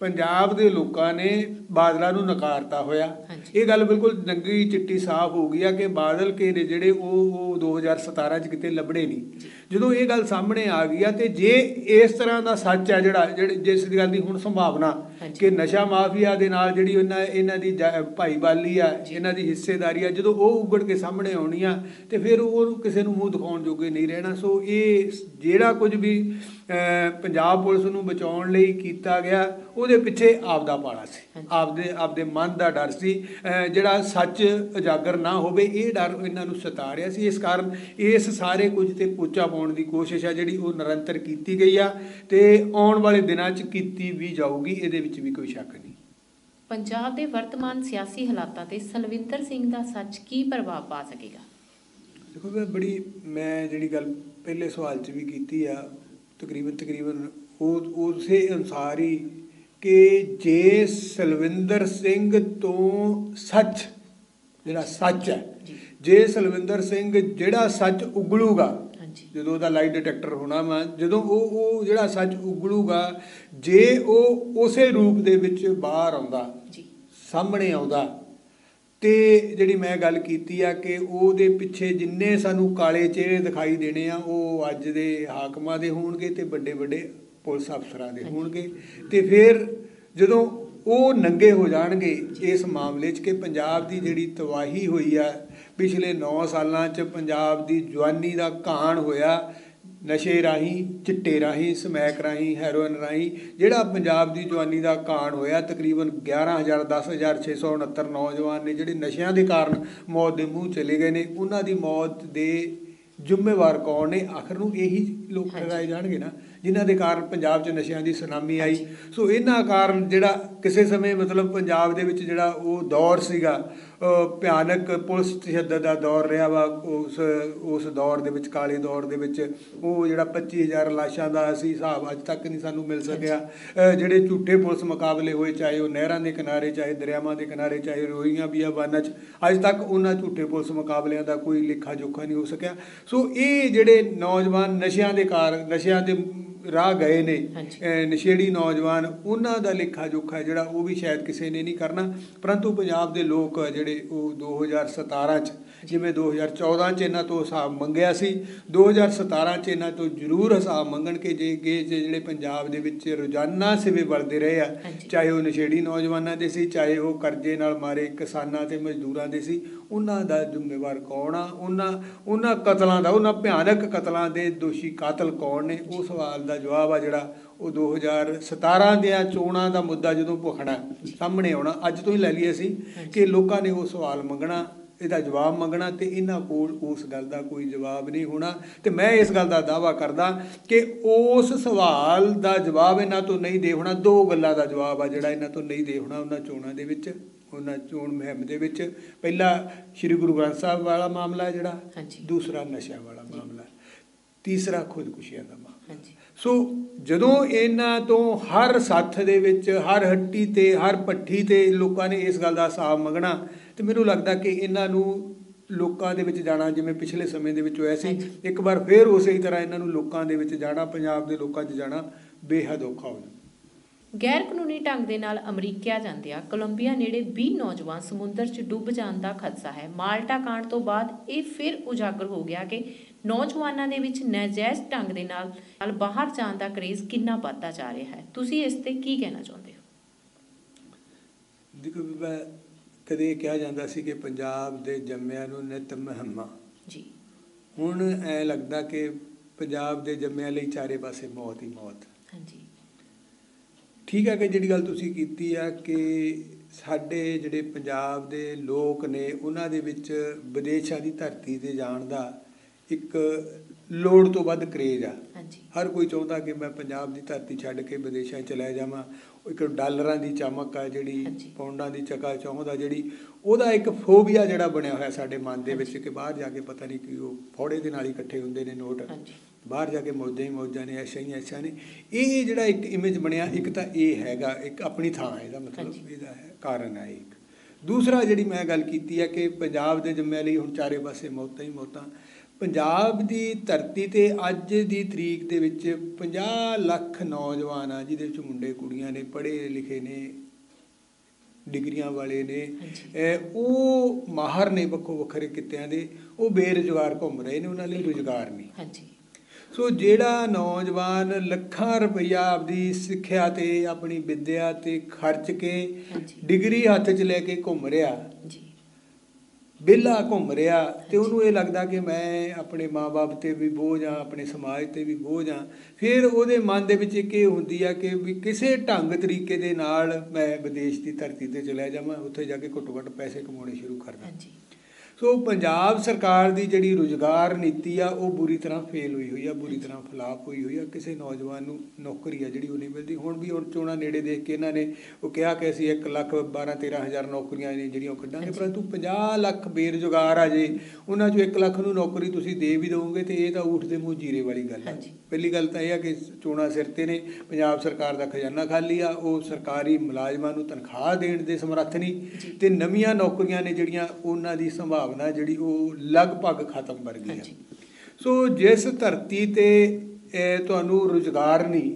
ਪੰਜਾਬ ਦੇ ਲੋਕਾਂ ਨੇ ਬਾਦਲਾਂ ਨੂੰ ਨਕਾਰਤਾ ਹੋਇਆ। ਇਹ ਗੱਲ ਬਿਲਕੁਲ ਨੰਗੀ ਚਿੱਟੀ ਸਾਫ਼ ਹੋ ਗਈ ਆ ਕਿ ਬਾਦਲ ਕੇ ਨੇ ਜਿਹੜੇ ਉਹ ਉਹ 2017 ਚ ਕਿਤੇ ਲੱਭੜੇ ਨਹੀਂ। ਜਦੋਂ ਇਹ ਗੱਲ ਸਾਹਮਣੇ ਆ ਗਈ ਆ ਤੇ ਜੇ ਇਸ ਤਰ੍ਹਾਂ ਦਾ ਸੱਚ ਆ ਜਿਹੜਾ ਜਿਹੜੇ ਜਿਸ ਦੀ ਗੱਲ ਦੀ ਹੁਣ ਸੰਭਾਵਨਾ। ਕਿ ਨਸ਼ਾ ਮਾਫੀਆ ਦੇ ਨਾਲ ਜਿਹੜੀ ਇਹਨਾਂ ਇਹਨਾਂ ਦੀ ਭਾਈਵਾਲੀ ਆ ਇਹਨਾਂ ਦੀ ਹਿੱਸੇਦਾਰੀ ਆ ਜਦੋਂ ਉਹ ਉਗੜ ਕੇ ਸਾਹਮਣੇ ਆਉਣੀ ਆ ਤੇ ਫਿਰ ਉਹ ਕਿਸੇ ਨੂੰ ਮੂੰਹ ਦਿਖਾਉਣ ਜੋਗੇ ਨਹੀਂ ਰਹਿਣਾ। ਸੋ ਇਹ ਜਿਹੜਾ ਕੁਝ ਵੀ ਪੰਜਾਬ ਪੁਲਿਸ ਨੂੰ ਬਚਾਉਣ ਲਈ ਕੀਤਾ ਗਿਆ ਉਹਦੇ ਪਿੱਛੇ ਆਪਦਾ ਪਾਲਾ ਸੀ। ਆਪਦੇ ਆਪਦੇ ਮਨ ਦਾ ਡਰ ਸੀ। ਜਿਹੜਾ ਸੱਚ ਉਜਾਗਰ ਨਾ ਹੋਵੇ ਇਹ ਡਰ ਇਹਨਾਂ ਨੂੰ ਸਤਾ ਰਿਹਾ ਸੀ। ਇਸ ਕਾਰਨ ਇਸ ਸਾਰੇ ਕੁਝ ਤੇ ਪੋਚਾ ਪਾਉਣ ਦੀ ਕੋਸ਼ਿਸ਼ ਆ ਜਿਹੜੀ ਉਹ ਨਿਰੰਤਰ ਕੀਤੀ ਗਈ ਆ ਤੇ ਆਉਣ ਵਾਲੇ ਦਿਨਾਂ 'ਚ ਕੀਤੀ ਵੀ ਜਾਊਗੀ ਇਹਦੇ ਵਿੱਚ ਵੀ ਕੋਈ ਸ਼ੱਕ ਨਹੀਂ। ਪੰਜਾਬ ਦੇ ਵਰਤਮਾਨ ਸਿਆਸੀ ਹਾਲਾਤਾਂ ਤੇ ਸਲਵਿੰਦਰ ਸਿੰਘ ਦਾ ਸੱਚ ਕੀ ਪ੍ਰਭਾਵ ਪਾ ਸਕੇਗਾ? ਦੇਖੋ ਮੈਂ ਬੜੀ ਮੈਂ ਜਿਹੜੀ ਗੱਲ ਪਹਿਲੇ ਸਵਾਲ 'ਚ ਵੀ ਕੀਤੀ ਆ ਤਕਰੀਬਨ ਤਕਰੀਬਨ ਉਹ ਉਸੇ ਅਨੁਸਾਰ ਹੀ ਕਿ ਜੇ ਸਲਵਿੰਦਰ ਸਿੰਘ ਤੋਂ ਸੱਚ ਜਿਹੜਾ ਸੱਚ ਹੈ ਜੀ ਸਲਵਿੰਦਰ ਸਿੰਘ ਜਿਹੜਾ ਸੱਚ ਉਗਲੂਗਾ ਜਦੋਂ ਉਹਦਾ ਲਾਈਟ ਡਿਟੈਕਟਰ ਹੋਣਾ ਵਾ ਜਦੋਂ ਉਹ ਉਹ ਜਿਹੜਾ ਸੱਚ ਉਗਲੂਗਾ ਜੇ ਉਹ ਉਸੇ ਰੂਪ ਦੇ ਵਿੱਚ ਬਾਹਰ ਆਉਂਦਾ ਜੀ। ਸਾਹਮਣੇ ਆਉਂਦਾ ਤੇ ਜਿਹੜੀ ਮੈਂ ਗੱਲ ਕੀਤੀ ਆ ਕਿ ਉਹਦੇ ਪਿੱਛੇ ਜਿੰਨੇ ਸਾਨੂੰ ਕਾਲੇ ਚਿਹਰੇ ਦਿਖਾਈ ਦੇਣੇ ਆ ਉਹ ਅੱਜ ਦੇ ਹਾਕਮਾਂ ਦੇ ਹੋਣਗੇ ਤੇ ਵੱਡੇ ਵੱਡੇ ਪੁਲਿਸ ਅਫਸਰਾਂ ਦੇ ਹੋਣਗੇ। ਤੇ ਫਿਰ ਜਦੋਂ ਉਹ ਨੰਗੇ ਹੋ ਜਾਣਗੇ ਇਸ ਮਾਮਲੇ 'ਚ ਕਿ ਪੰਜਾਬ ਦੀ ਜਿਹੜੀ ਤਬਾਹੀ ਹੋਈ ਆ ਪਿਛਲੇ 9 ਸਾਲਾਂ 'ਚ ਪੰਜਾਬ ਦੀ ਜਵਾਨੀ ਦਾ ਘਾਣ ਹੋਇਆ ਨਸ਼ੇ ਰਾਹੀਂ ਚਿੱਟੇ ਰਾਹੀਂ ਸਮੈਕ ਰਾਹੀਂ ਹੈਰੋਇਨ ਰਾਹੀਂ ਜਿਹੜਾ ਪੰਜਾਬ ਦੀ ਜਵਾਨੀ ਦਾ ਕਾਂਡ ਹੋਇਆ ਤਕਰੀਬਨ 11000 10669 ਨੌਜਵਾਨ ਨੇ ਜਿਹੜੇ ਨਸ਼ਿਆਂ ਦੇ ਕਾਰਨ ਮੌਤ ਦੇ ਮੂੰਹ ਚਲੇ ਗਏ ਨੇ ਉਹਨਾਂ ਦੀ ਮੌਤ ਦੇ ਜ਼ਿੰਮੇਵਾਰ ਕੌਣ ਨੇ? ਆਖਰ ਨੂੰ ਇਹੀ ਲੋਕ। ਲਗਾਏ ਜਾਣਗੇ ਨਾ ਜਿਨ੍ਹਾਂ ਦੇ ਕਾਰਨ ਪੰਜਾਬ 'ਚ ਨਸ਼ਿਆਂ ਦੀ ਸੁਨਾਮੀ ਆਈ। ਸੋ ਇਹਨਾਂ ਕਾਰਨ ਜਿਹੜਾ ਕਿਸੇ ਸਮੇਂ ਮਤਲਬ ਪੰਜਾਬ ਦੇ ਵਿੱਚ ਜਿਹੜਾ ਉਹ ਦੌਰ ਸੀਗਾ ਭਿਆਨਕ ਪੁਲਿਸ ਤਸ਼ੱਦਦ ਦਾ ਦੌਰ ਰਿਹਾ ਵਾ ਉਸ ਉਸ ਦੌਰ ਦੇ ਵਿੱਚ ਕਾਲੇ ਦੌਰ ਦੇ ਵਿੱਚ ਉਹ ਜਿਹੜਾ 25000 ਲਾਸ਼ਾਂ ਦਾ ਅਸੀਂ ਹਿਸਾਬ ਅੱਜ ਤੱਕ ਨਹੀਂ ਸਾਨੂੰ ਮਿਲ ਸਕਿਆ। ਜਿਹੜੇ ਝੂਠੇ ਪੁਲਿਸ ਮੁਕਾਬਲੇ ਹੋਏ ਚਾਹੇ ਉਹ ਨਹਿਰਾਂ ਦੇ ਕਿਨਾਰੇ ਚਾਹੇ ਦਰਿਆਵਾਂ ਦੇ ਕਿਨਾਰੇ ਚਾਹੇ ਰੋਹੀਆਂ ਬਿਆਬਾਨਾਂ 'ਚ ਅੱਜ ਤੱਕ ਉਹਨਾਂ ਝੂਠੇ ਪੁਲਿਸ ਮੁਕਾਬਲਿਆਂ ਦਾ ਕੋਈ ਲੇਖਾ ਜੋਖਾ ਨਹੀਂ ਹੋ ਸਕਿਆ। ਸੋ ਇਹ ਜਿਹੜੇ ਨੌਜਵਾਨ ਨਸ਼ਿਆਂ ਦੇ ਕਾਰਨ ਨਸ਼ਿਆਂ ਦੇ ਰਾਹ ਗਏ ਨੇ ਨਸ਼ੇੜੀ ਨੌਜਵਾਨ ਉਹਨਾਂ ਦਾ ਲੇਖਾ ਜੋਖਾ ਜਿਹੜਾ ਉਹ ਵੀ ਸ਼ਾਇਦ ਕਿਸੇ ਨੇ ਨਹੀਂ ਕਰਨਾ। ਪਰੰਤੂ ਪੰਜਾਬ ਦੇ ਲੋਕ ਜਿਹੜੇ ਉਹ 2017 ਚ ਜਿਵੇਂ 2014 ਚ ਇਹਨਾਂ ਤੋਂ ਹਿਸਾਬ ਮੰਗਿਆ ਸੀ 2017 ਚ ਇਹਨਾਂ ਤੋਂ ਜ਼ਰੂਰ ਹਿਸਾਬ ਮੰਗਣ ਕਿ ਜੇ ਜਿਹੜੇ ਪੰਜਾਬ ਦੇ ਵਿੱਚ ਰੋਜ਼ਾਨਾ ਸਿਵੇ ਵਰਦੇ ਰਹੇ ਆ। ਚਾਹੇ ਉਹ ਨਸ਼ੇੜੀ ਨੌਜਵਾਨਾਂ ਦੇ ਸੀ ਚਾਹੇ ਉਹ ਕਰਜ਼ੇ ਨਾਲ ਮਾਰੇ ਕਿਸਾਨਾਂ ਤੇ ਮਜ਼ਦੂਰਾਂ ਦੇ ਸੀ ਉਹਨਾਂ ਦਾ ਜ਼ਿੰਮੇਵਾਰ ਕੌਣ ਆ? ਉਹਨਾਂ ਉਹਨਾਂ ਕਤਲਾਂ ਦਾ ਉਹਨਾਂ ਭਿਆਨਕ ਕਤਲਾਂ ਦੇ ਦੋਸ਼ੀ ਕਾਤਲ ਕੌਣ ਨੇ? ਉਹ ਸਵਾਲ ਦਾ ਜਵਾਬ ਆ ਜਿਹੜਾ ਉਹ 2017 ਦੀਆਂ ਚੋਣਾਂ ਦਾ ਮੁੱਦਾ ਜਦੋਂ ਭੁਖਣਾ ਸਾਹਮਣੇ ਆਉਣਾ ਅੱਜ ਤੋਂ ਹੀ ਲੈ ਲਈਏ ਅਸੀਂ ਕਿ ਲੋਕਾਂ ਨੇ ਉਹ ਸਵਾਲ ਮੰਗਣਾ। ਇਹਦਾ ਜਵਾਬ ਮੰਗਣਾ ਤੇ ਇਹਨਾਂ ਕੋਲ ਉਸ ਗੱਲ ਦਾ ਕੋਈ ਜਵਾਬ ਨਹੀਂ ਹੋਣਾ। ਤੇ ਮੈਂ ਇਸ ਗੱਲ ਦਾ ਦਾਵਾ ਕਰਦਾ ਕਿ ਉਸ ਸਵਾਲ ਦਾ ਜਵਾਬ ਇਹਨਾਂ ਤੋਂ ਨਹੀਂ ਦੇ ਹੋਣਾ। ਦੋ ਗੱਲਾਂ ਦਾ ਜਵਾਬ ਆ ਜਿਹੜਾ ਇਹਨਾਂ ਤੋਂ ਨਹੀਂ ਦੇ ਹੋਣਾ ਉਹਨਾਂ ਚੋਣਾਂ ਦੇ ਵਿੱਚ ਉਹਨਾਂ ਚੋਣ ਮੁਹਿੰਮ ਦੇ ਵਿੱਚ। ਪਹਿਲਾ ਸ੍ਰੀ ਗੁਰੂ ਗ੍ਰੰਥ ਸਾਹਿਬ ਵਾਲਾ ਮਾਮਲਾ ਜਿਹੜਾ। ਦੂਸਰਾ ਨਸ਼ਿਆਂ ਵਾਲਾ ਮਾਮਲਾ। ਤੀਸਰਾ ਖੁਦਕੁਸ਼ੀਆਂ ਦਾ ਮਾਮਲਾ। ਸੋ ਜਦੋਂ ਇਹਨਾਂ ਤੋਂ ਹਰ ਸੱਥ ਦੇ ਵਿੱਚ ਹਰ ਹੱਟੀ ਤੇ ਹਰ ਪੱਠੀ ਤੇ ਲੋਕਾਂ ਨੇ ਇਸ ਗੱਲ ਦਾ ਹਿਸਾਬ ਮੰਗਣਾ ਤੇ ਮੈਨੂੰ ਲੱਗਦਾ ਕਿ ਇਹਨਾਂ ਨੂੰ ਲੋਕਾਂ ਦੇ ਵਿੱਚ ਜਾਣਾ ਜਿਵੇਂ ਪਿਛਲੇ ਸਮੇਂ ਦੇ ਵਿੱਚ ਹੋਇਆ ਸੀ। ਇੱਕ ਵਾਰ ਫੇਰ ਉਸੇ ਹੀ ਤਰ੍ਹਾਂ ਇਹਨਾਂ ਨੂੰ ਲੋਕਾਂ ਦੇ ਵਿੱਚ ਜਾਣਾ ਪੰਜਾਬ ਦੇ ਲੋਕਾਂ 'ਚ ਜਾਣਾ ਬੇਹੱਦ ਔਖਾ ਹੋ ਜਾਣਾ ਗੈਰ ਕਾਨੂੰਨੀ ਢੰਗ ਦੇ ਨਾਲ ਅਮਰੀਕਾ ਜਾਂਦਿਆਂ ਕੋਲੰਬੀਆ ਨੇੜੇ 20 ਨੌਜਵਾਨ ਸਮੁੰਦਰ 'ਚ ਡੁੱਬ ਜਾਣ ਦਾ ਖਦਸ਼ਾ ਹੈ। ਮਾਲਟਾ ਕਾਂਡ ਤੋਂ ਬਾਅਦ ਇਹ ਫਿਰ ਉਜਾਗਰ ਹੋ ਗਿਆ ਕਿ ਨੌਜਵਾਨਾਂ ਦੇ ਵਿੱਚ ਨਾਜਾਇਜ਼ ਢੰਗ ਦੇ ਨਾਲ ਨਾਲ ਬਾਹਰ ਜਾਣ ਦਾ ਕਰੇਜ਼ ਕਿੰਨਾ ਵੱਧਦਾ ਜਾ ਰਿਹਾ ਹੈ। ਤੁਸੀਂ ਇਸ ਤੇ ਕੀ ਕਹਿਣਾ ਚਾਹੁੰਦੇ ਹੋ? ਦੇਖੋ ਵੀ ਮੈਂ ਕਦੇ ਕਿਹਾ ਜਾਂਦਾ ਸੀ ਕਿ ਪੰਜਾਬ ਦੇ ਜੰਮਿਆਂ ਨੂੰ ਨਿਤ ਮਹਿਮਾ। ਜੀ। ਹੁਣ ਐ ਲੱਗਦਾ ਕਿ ਪੰਜਾਬ ਦੇ ਜੰਮਿਆਂ ਲਈ ਚਾਰੇ ਪਾਸੇ ਮੌਤ ਹੀ ਮੌਤ। ਹਾਂਜੀ। ਠੀਕ ਹੈ ਕਿ ਜਿਹੜੀ ਗੱਲ ਤੁਸੀਂ ਕੀਤੀ ਆ ਕਿ ਸਾਡੇ ਜਿਹੜੇ ਪੰਜਾਬ ਦੇ ਲੋਕ ਨੇ ਉਹਨਾਂ ਦੇ ਵਿੱਚ ਵਿਦੇਸ਼ਾਂ ਦੀ ਧਰਤੀ ਤੇ ਜਾਣ ਦਾ ਇੱਕ ਲੋੜ ਤੋਂ ਵੱਧ ਕਰੇਜ ਆ। ਹਾਂਜੀ। ਹਰ ਕੋਈ ਚਾਹੁੰਦਾ ਕਿ ਮੈਂ ਪੰਜਾਬ ਦੀ ਧਰਤੀ ਛੱਡ ਕੇ ਵਿਦੇਸ਼ਾਂ 'ਚ ਲੈ ਜਾਵਾਂ। ਇੱਕ ਡਾਲਰਾਂ ਦੀ ਚਮਕ ਆ ਜਿਹੜੀ। ਪੌਂਡਾਂ ਦੀ ਚਕਾ ਚੌਂਦ ਆ ਜਿਹੜੀ ਉਹਦਾ ਇੱਕ ਫੋਬੀਆ ਜਿਹੜਾ ਬਣਿਆ ਹੋਇਆ ਸਾਡੇ ਮਨ ਦੇ ਵਿੱਚ। ਕਿ ਬਾਹਰ ਜਾ ਕੇ ਪਤਾ ਨਹੀਂ ਕਿ ਉਹ ਫੌੜੇ ਦੇ ਨਾਲ ਹੀ ਇਕੱਠੇ ਹੁੰਦੇ ਨੇ ਨੋਟ ਬਾਹਰ ਜਾ ਕੇ ਮੌਜਾਂ ਹੀ ਮੌਜਾਂ ਨੇ ਐਸ਼ਾ ਹੀ ਐਸ਼ਾ ਨੇ ਇਹ ਜਿਹੜਾ ਇੱਕ ਇਮੇਜ ਬਣਿਆ ਇੱਕ ਤਾਂ ਇਹ ਹੈਗਾ ਇੱਕ ਆਪਣੀ ਥਾਂ ਹੈ ਇਹਦਾ ਮਤਲਬ। ਇਹਦਾ ਹੈ ਕਾਰਨ ਹੈ ਇੱਕ ਦੂਸਰਾ ਜਿਹੜੀ ਮੈਂ ਗੱਲ ਕੀਤੀ ਹੈ ਕਿ ਪੰਜਾਬ ਦੇ ਜੰਮਿਆਂ ਲਈ ਹੁਣ ਚਾਰੇ ਪਾਸੇ ਮੌਤਾਂ ਹੀ ਮੌਤਾਂ ਪੰਜਾਬ ਦੀ ਧਰਤੀ ਤੇ ਅੱਜ ਦੀ ਤਰੀਕ ਦੇ ਵਿੱਚ 50 ਲੱਖ ਨੌਜਵਾਨ ਆ ਜਿਹਦੇ ਵਿੱਚ ਮੁੰਡੇ ਕੁੜੀਆਂ ਨੇ ਪੜ੍ਹੇ ਲਿਖੇ ਨੇ ਡਿਗਰੀਆਂ ਵਾਲੇ ਨੇ। ਉਹ ਮਾਹਰ ਨੇ ਵੱਖੋ ਵੱਖਰੇ ਕਿੱਤਿਆਂ ਦੇ। ਉਹ ਬੇਰੁਜ਼ਗਾਰ ਘੁੰਮ ਰਹੇ ਨੇ ਉਹਨਾਂ ਲਈ ਰੁਜ਼ਗਾਰ ਨਹੀਂ। ਹਾਂਜੀ। ਸੋ ਜਿਹੜਾ ਨੌਜਵਾਨ ਲੱਖਾਂ ਰੁਪਈਆ ਆਪਦੀ ਸਿੱਖਿਆ ਤੇ ਆਪਣੀ ਵਿੱਦਿਆ ਤੇ ਖਰਚ ਕੇ। ਡਿਗਰੀ ਹੱਥ 'ਚ ਲੈ ਕੇ ਘੁੰਮ ਰਿਹਾ ਜੀ। ਵਿਹਲਾ ਘੁੰਮ ਰਿਹਾ ਤੇ ਉਹਨੂੰ ਇਹ ਲੱਗਦਾ ਕਿ ਮੈਂ ਆਪਣੇ ਮਾਪੇ ਤੇ ਵੀ ਬੋਝ ਆ, ਆਪਣੇ ਸਮਾਜ ਤੇ ਵੀ ਬੋਝ ਆ। ਫਿਰ ਉਹਦੇ ਮਨ ਦੇ ਵਿੱਚ ਇੱਕ ਇਹ ਹੁੰਦੀ ਆ ਕਿ ਵੀ ਕਿਸੇ ਢੰਗ ਤਰੀਕੇ ਦੇ ਨਾਲ ਮੈਂ ਵਿਦੇਸ਼ ਦੀ ਧਰਤੀ ਤੇ ਚਲਿਆ ਜਾਵਾਂ, ਉੱਥੇ ਜਾ ਕੇ ਘੱਟੋ ਘੱਟ ਪੈਸੇ ਕਮਾਉਣੇ ਸ਼ੁਰੂ ਕਰ ਦਾਂ। ਸੋ ਪੰਜਾਬ ਸਰਕਾਰ ਦੀ ਜਿਹੜੀ ਰੁਜ਼ਗਾਰ ਨੀਤੀ ਆ ਉਹ ਬੁਰੀ ਤਰ੍ਹਾਂ ਫੇਲ ਹੋਈ ਹੋਈ ਆ ਬੁਰੀ ਤਰ੍ਹਾਂ ਫਲਾਪ ਹੋਈ ਹੋਈ ਆ ਕਿਸੇ ਨੌਜਵਾਨ ਨੂੰ ਨੌਕਰੀ ਆ ਜਿਹੜੀ ਉਹ ਨਹੀਂ ਮਿਲਦੀ ਹੁਣ ਵੀ ਹੁਣ ਚੋਣਾਂ ਨੇੜੇ ਦੇਖ ਕੇ ਇਹਨਾਂ ਨੇ ਉਹ ਕਿਹਾ ਕਿ ਅਸੀਂ 1 ਲੱਖ 12 13 ਹਜ਼ਾਰ ਨੌਕਰੀਆਂ ਨੇ ਜਿਹੜੀਆਂ ਉਹ ਕੱਢਾਂਗੇ। ਪਰੰਤੂ 50 ਲੱਖ ਬੇਰੁਜ਼ਗਾਰ ਆ ਜੇ ਉਹਨਾਂ ਚੋਂ 1 ਲੱਖ ਨੂੰ ਨੌਕਰੀ ਤੁਸੀਂ ਦੇ ਵੀ ਦਿਓਗੇ ਤੇ ਇਹ ਤਾਂ ਊਠ ਦੇ ਮੂੰਹ ਜੀਰੇ ਵਾਲੀ ਗੱਲ ਆ। ਪਹਿਲੀ ਗੱਲ ਤਾਂ ਇਹ ਆ ਕਿ ਚੋਣਾਂ ਸਿਰ ਤੇ ਨੇ ਪੰਜਾਬ ਸਰਕਾਰ ਦਾ ਖਜ਼ਾਨਾ ਖਾਲੀ ਆ ਉਹ ਸਰਕਾਰੀ ਮੁਲਾਜ਼ਮਾਂ ਨੂੰ ਤਨਖਾਹ ਦੇਣ ਦੇ ਸਮਰੱਥ ਨਹੀਂ। ਤੇ ਨਵੀਆਂ ਨੌਕਰੀਆਂ ਨੇ ਜਿਹੜੀਆਂ ਉਹਨਾਂ ਦੀ ਸੰਭਾਵਨਾ ਜਿਹੜੀ ਉਹ ਲਗਭਗ ਖਤਮ ਕਰ ਗਈ ਹੈ। ਸੋ ਜਿਸ ਧਰਤੀ ਤੇ ਤੁਹਾਨੂੰ ਰੁਜ਼ਗਾਰ ਨਹੀਂ।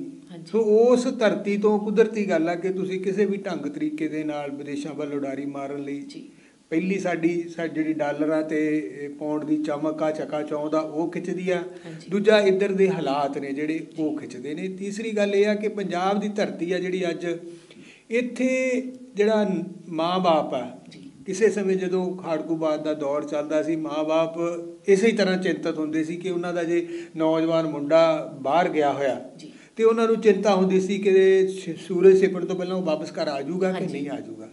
ਸੋ ਉਸ ਧਰਤੀ ਤੋਂ ਕੁਦਰਤੀ ਗੱਲ ਆ ਕਿ ਤੁਸੀਂ ਕਿਸੇ ਵੀ ਢੰਗ ਤਰੀਕੇ ਦੇ ਨਾਲ ਵਿਦੇਸ਼ਾਂ ਵੱਲ ਉਡਾਰੀ ਮਾਰਨ ਲਈ ਪਹਿਲੀ ਸਾਡੀ ਜਿਹੜੀ ਡਾਲਰਾਂ ਤੇ ਪੌਂਡ ਦੀ ਚਮਕ ਆ ਚਕਾ ਚੌਂਦਾ ਉਹ ਖਿੱਚਦੀ ਆ। ਦੂਜਾ ਇੱਧਰ ਦੇ ਹਾਲਾਤ ਨੇ ਜਿਹੜੇ ਉਹ ਖਿੱਚਦੇ ਨੇ ਤੀਸਰੀ ਗੱਲ ਇਹ ਆ ਕਿ ਪੰਜਾਬ ਦੀ ਧਰਤੀ ਆ ਜਿਹੜੀ ਅੱਜ ਇੱਥੇ ਜਿਹੜਾ ਮਾਂ-ਬਾਪ ਆ ਕਿਸੇ ਸਮੇਂ ਜਦੋਂ ਖਾੜਕੂਬਾਦ ਦਾ ਦੌਰ ਚੱਲਦਾ ਸੀ ਮਾਂ-ਬਾਪ ਇਸੇ ਹੀ ਤਰ੍ਹਾਂ ਚਿੰਤਤ ਹੁੰਦੇ ਸੀ ਕਿ ਉਹਨਾਂ ਦਾ ਜੇ ਨੌਜਵਾਨ ਮੁੰਡਾ ਬਾਹਰ ਗਿਆ ਹੋਇਆ ਤੇ ਉਹਨਾਂ ਨੂੰ ਚਿੰਤਾ ਹੁੰਦੀ ਸੀ ਕਿ ਸੂਰਜ ਛਿਪਣ ਤੋਂ ਪਹਿਲਾਂ ਉਹ ਵਾਪਸ ਘਰ ਆ ਜਾਊਗਾ ਕਿ। ਨਹੀਂ ਆ ਜਾਊਗਾ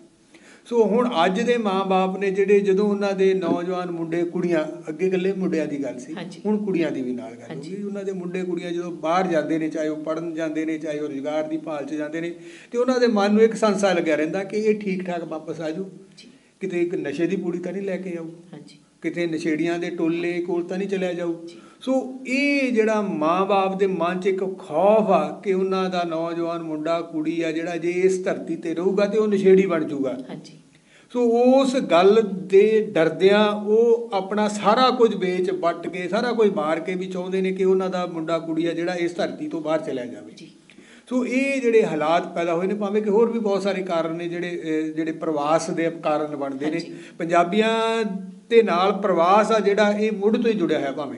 ਸੋ ਹੁਣ ਅੱਜ ਦੇ ਮਾਂ-ਬਾਪ ਨੇ ਜਿਹੜੇ ਜਦੋਂ ਉਹਨਾਂ ਦੇ ਨੌਜਵਾਨ ਮੁੰਡੇ ਕੁੜੀਆਂ ਅੱਗੇ ਗੱਲੇ ਮੁੰਡਿਆਂ ਦੀ ਗੱਲ ਸੀ। ਹੁਣ ਕੁੜੀਆਂ ਦੀ ਵੀ ਨਾਲ ਗੱਲ। ਹੋਈ ਉਹਨਾਂ ਦੇ ਮੁੰਡੇ ਕੁੜੀਆਂ ਜਦੋਂ ਬਾਹਰ ਜਾਂਦੇ ਨੇ ਚਾਹੇ ਉਹ ਪੜਨ ਜਾਂਦੇ ਨੇ ਚਾਹੇ ਉਹ ਰੁਜ਼ਗਾਰ ਦੀ ਭਾਲ 'ਚ ਜਾਂਦੇ ਨੇ ਤੇ ਉਹਨਾਂ ਦੇ ਮਨ ਨੂੰ ਇੱਕ ਸੰਸਾ ਲੱਗਿਆ ਰਹਿੰਦਾ ਕਿ ਇਹ ਠੀਕ ਠਾਕ ਵਾਪਸ ਆ ਜਾਊ ਜੀ ਕਿਤੇ ਇੱਕ ਨਸ਼ੇ ਦੀ ਪੂੜੀ ਤਾਂ ਨਹੀਂ ਲੈ ਕੇ ਆਊ। ਹਾਂਜੀ। ਕਿਤੇ ਨਸ਼ੇੜੀਆਂ ਦੇ ਟੋਲੇ ਕੋਲ ਤਾਂ ਨਹੀਂ ਚਲਿਆ ਜਾਊ। ਸੋ ਇਹ ਜਿਹੜਾ ਮਾਂ-ਬਾਪ ਦੇ ਮਨ 'ਚ ਇੱਕ ਖੌਫ ਆ ਕਿ ਉਹਨਾਂ ਦਾ ਨੌਜਵਾਨ ਮੁੰਡਾ ਕੁੜੀ ਆ ਜਿਹੜਾ ਜੇ ਇਸ ਧਰਤੀ ਤੇ ਰਹੂਗਾ ਤੇ ਉਹ ਨਸ਼ੇੜੀ ਬਣ ਜਾਊਗਾ ਹਾਂਜੀ। ਸੋ ਉਸ ਗੱਲ ਦੇ ਡਰਦਿਆਂ ਉਹ ਆਪਣਾ ਸਾਰਾ ਕੁਝ ਵੇਚ ਵੱਟ ਕੇ ਸਾਰਾ ਕੁਝ ਮਾਰ ਕੇ ਵੀ ਚਾਹੁੰਦੇ ਨੇ ਕਿ ਉਹਨਾਂ ਦਾ ਮੁੰਡਾ ਕੁੜੀ ਆ ਜਿਹੜਾ ਇਸ ਧਰਤੀ ਤੋਂ ਬਾਹਰ ਚਲਿਆ ਜਾਵੇ। ਜੀ। ਸੋ ਇਹ ਜਿਹੜੇ ਹਾਲਾਤ ਪੈਦਾ ਹੋਏ ਨੇ ਭਾਵੇਂ ਕਿ ਹੋਰ ਵੀ ਬਹੁਤ ਸਾਰੇ ਕਾਰਨ ਨੇ ਜਿਹੜੇ ਜਿਹੜੇ ਪ੍ਰਵਾਸ ਦੇ ਕਾਰਨ ਬਣਦੇ ਨੇ। ਪੰਜਾਬੀਆਂ ਦੇ ਨਾਲ ਪ੍ਰਵਾਸ ਆ ਜਿਹੜਾ ਇਹ ਮੁੱਢ ਤੋਂ ਹੀ ਜੁੜਿਆ ਹੈ ਭਾਵੇਂ।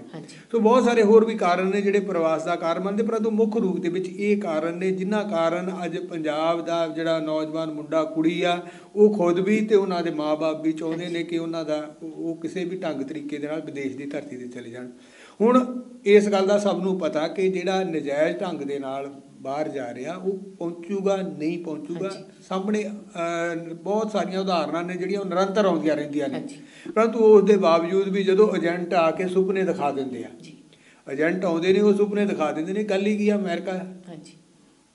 ਸੋ ਬਹੁਤ ਸਾਰੇ ਹੋਰ ਵੀ ਕਾਰਨ ਨੇ ਜਿਹੜੇ ਪ੍ਰਵਾਸ ਦਾ ਕਾਰਨ ਬਣਦੇ ਪਰੰਤੂ ਮੁੱਖ ਰੂਪ ਦੇ ਵਿੱਚ ਇਹ ਕਾਰਨ ਨੇ ਜਿਨ੍ਹਾਂ ਕਾਰਨ ਅੱਜ ਪੰਜਾਬ ਦਾ ਜਿਹੜਾ ਨੌਜਵਾਨ ਮੁੰਡਾ ਕੁੜੀ ਆ ਉਹ ਖੁਦ ਵੀ ਤੇ ਉਹਨਾਂ ਦੇ ਮਾਪੇ ਵੀ ਚਾਹੁੰਦੇ ਨੇ ਕਿ ਉਹਨਾਂ ਦਾ ਉਹ ਕਿਸੇ ਵੀ ਢੰਗ ਤਰੀਕੇ ਦੇ ਨਾਲ ਵਿਦੇਸ਼ ਦੀ ਧਰਤੀ ਤੇ ਚਲੇ ਜਾਣ। ਹੁਣ ਇਸ ਗੱਲ ਦਾ ਸਭ ਨੂੰ ਪਤਾ ਕਿ ਜਿਹੜਾ ਨਜਾਇਜ਼ ਢੰਗ ਦੇ ਨਾਲ ਬਾਹਰ ਜਾ ਰਿਹਾ ਉਹ ਪਹੁੰਚੂਗਾ ਨਹੀਂ ਪਹੁੰਚੂਗਾ। ਸਾਹਮਣੇ ਬਹੁਤ ਸਾਰੀਆਂ ਉਦਾਹਰਨਾਂ ਨੇ ਜਿਹੜੀਆਂ ਉਹ ਨਿਰੰਤਰ ਆਉਂਦੀਆਂ ਰਹਿੰਦੀਆਂ ਨੇ। ਪਰੰਤੂ ਉਸ ਦੇ ਬਾਵਜੂਦ ਵੀ ਜਦੋਂ ਏਜੰਟ ਆ ਕੇ ਸੁਪਨੇ ਦਿਖਾ ਦਿੰਦੇ ਆ। ਏਜੰਟ ਆਉਂਦੇ ਨੇ ਉਹ ਸੁਪਨੇ ਦਿਖਾ ਦਿੰਦੇ ਨੇ ਕੱਲ ਹੀ ਕੀ ਆ ਅਮਰੀਕਾ? ਹਾਂਜੀ।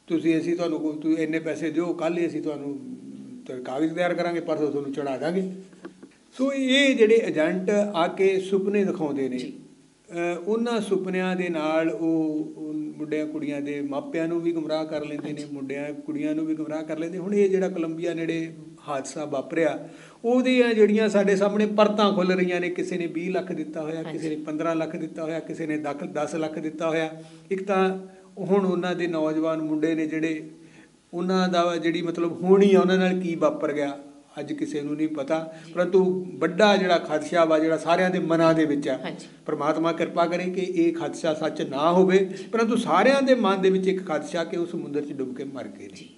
ਤੁਸੀਂ ਅਸੀਂ ਤੁਹਾਨੂੰ ਕੋਈ- ਤੁਸੀਂ ਇੰਨੇ ਪੈਸੇ ਦਿਓ ਕੱਲ ਹੀ ਅਸੀਂ ਤੁਹਾਨੂੰ ਕਾਗਜ਼ ਤਿਆਰ ਕਰਾਂਗੇ ਪਰਸੋਂ ਤੁਹਾਨੂੰ ਚੜਾ ਦਾਂਗੇ। ਸੋ ਇਹ ਜਿਹੜੇ ਏਜੰਟ ਆ ਕੇ ਸੁਪਨੇ ਦਿਖਾਉਂਦੇ ਨੇ ਉਹਨਾਂ ਸੁਪਨਿਆਂ ਦੇ ਨਾਲ ਉਹ ਮੁੰਡਿਆਂ ਕੁੜੀਆਂ ਦੇ ਮਾਪਿਆਂ ਨੂੰ ਵੀ ਗੁੰਮਰਾਹ ਕਰ ਲੈਂਦੇ ਨੇ। ਮੁੰਡਿਆਂ ਕੁੜੀਆਂ ਨੂੰ ਵੀ ਗੁੰਮਰਾਹ ਕਰ ਲੈਂਦੇ ਹੁਣ ਇਹ ਜਿਹੜਾ ਕੋਲੰਬੀਆ ਨੇੜੇ ਹਾਦਸਾ ਵਾਪਰਿਆ ਉਹਦੀਆਂ ਜਿਹੜੀਆਂ ਸਾਡੇ ਸਾਹਮਣੇ ਪਰਤਾਂ ਖੁੱਲ ਰਹੀਆਂ ਨੇ ਕਿਸੇ ਨੇ 20 ਲੱਖ ਦਿੱਤਾ ਹੋਇਆ ਕਿਸੇ ਨੇ ਹਾਂਜੀ। 15 ਲੱਖ ਦਿੱਤਾ ਹੋਇਆ ਕਿਸੇ ਨੇ 10 ਲੱਖ ਦਿੱਤਾ ਹੋਇਆ ਇੱਕ ਤਾਂ ਹੁਣ ਉਹਨਾਂ ਦੇ ਨੌਜਵਾਨ ਮੁੰਡੇ ਨੇ ਜਿਹੜੇ ਉਹਨਾਂ ਦਾ ਜਿਹੜੀ ਮਤਲਬ ਹੋਣੀ ਆ ਉਹਨਾਂ ਨਾਲ ਕੀ ਵਾਪਰ ਗਿਆ ਅੱਜ ਕਿਸੇ ਨੂੰ ਨਹੀਂ ਪਤਾ ਪਰੰਤੂ ਵੱਡਾ ਜਿਹੜਾ ਖਦਸ਼ਾ ਵਾ ਜਿਹੜਾ ਸਾਰਿਆਂ ਦੇ ਮਨਾਂ ਦੇ ਵਿੱਚ ਆ। ਪਰਮਾਤਮਾ ਕਿਰਪਾ ਕਰੇ ਕਿ ਇਹ ਖਦਸ਼ਾ ਸੱਚ ਨਾ ਹੋਵੇ ਪਰੰਤੂ ਸਾਰਿਆਂ ਦੇ ਮਨ ਦੇ ਵਿੱਚ ਇੱਕ ਖਦਸ਼ਾ ਕਿ ਉਹ ਸਮੁੰਦਰ 'ਚ ਡੁੱਬ ਕੇ ਮਰ ਗਏ ਨੇ।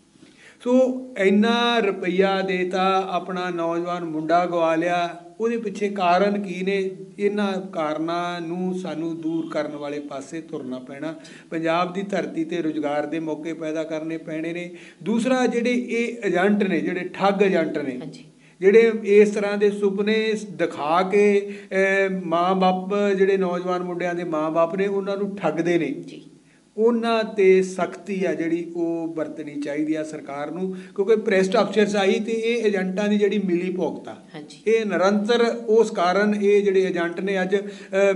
ਸੋ ਇੰਨਾ ਰੁਪਈਆ ਦੇਤਾ ਆਪਣਾ ਨੌਜਵਾਨ ਮੁੰਡਾ ਗਵਾ ਲਿਆ ਉਹਦੇ ਪਿੱਛੇ ਕਾਰਨ ਕੀ ਨੇ? ਇਹਨਾਂ ਕਾਰਨਾਂ ਨੂੰ ਸਾਨੂੰ ਦੂਰ ਕਰਨ ਵਾਲੇ ਪਾਸੇ ਤੁਰਨਾ ਪੈਣਾ। ਪੰਜਾਬ ਦੀ ਧਰਤੀ ਤੇ ਰੁਜ਼ਗਾਰ ਦੇ ਮੌਕੇ ਪੈਦਾ ਕਰਨੇ ਪੈਣੇ ਨੇ। ਦੂਸਰਾ ਜਿਹੜੇ ਇਹ ਏਜੰਟ ਨੇ ਜਿਹੜੇ ਠੱਗ ਏਜੰਟ ਨੇ ਜਿਹੜੇ ਇਸ ਤਰ੍ਹਾਂ ਦੇ ਸੁਪਨੇ ਦਿਖਾ ਕੇ ਮਾਂ-ਬਾਪ ਜਿਹੜੇ ਨੌਜਵਾਨ ਮੁੰਡਿਆਂ ਦੇ ਮਾਂ-ਬਾਪ ਨੇ ਉਹਨਾਂ ਨੂੰ ਠੱਗਦੇ ਨੇ। ਜੀ। ਉਹਨਾਂ ਤੇ ਸਖਤੀ ਆ ਜਿਹੜੀ ਉਹ ਵਰਤਣੀ ਚਾਹੀਦੀ ਆ ਸਰਕਾਰ ਨੂੰ ਕਿਉਂਕਿ ਪ੍ਰੈਸਟ ਅਫਸਰਸ ਆਈ ਤੇ ਇਹ ਏਜੰਟਾਂ ਦੀ ਜਿਹੜੀ ਮਿਲੀ ਭੁਗਤਾ ਇਹ ਨਿਰੰਤਰ ਉਸ ਕਾਰਨ ਇਹ ਜਿਹੜੇ ਏਜੰਟ ਨੇ ਅੱਜ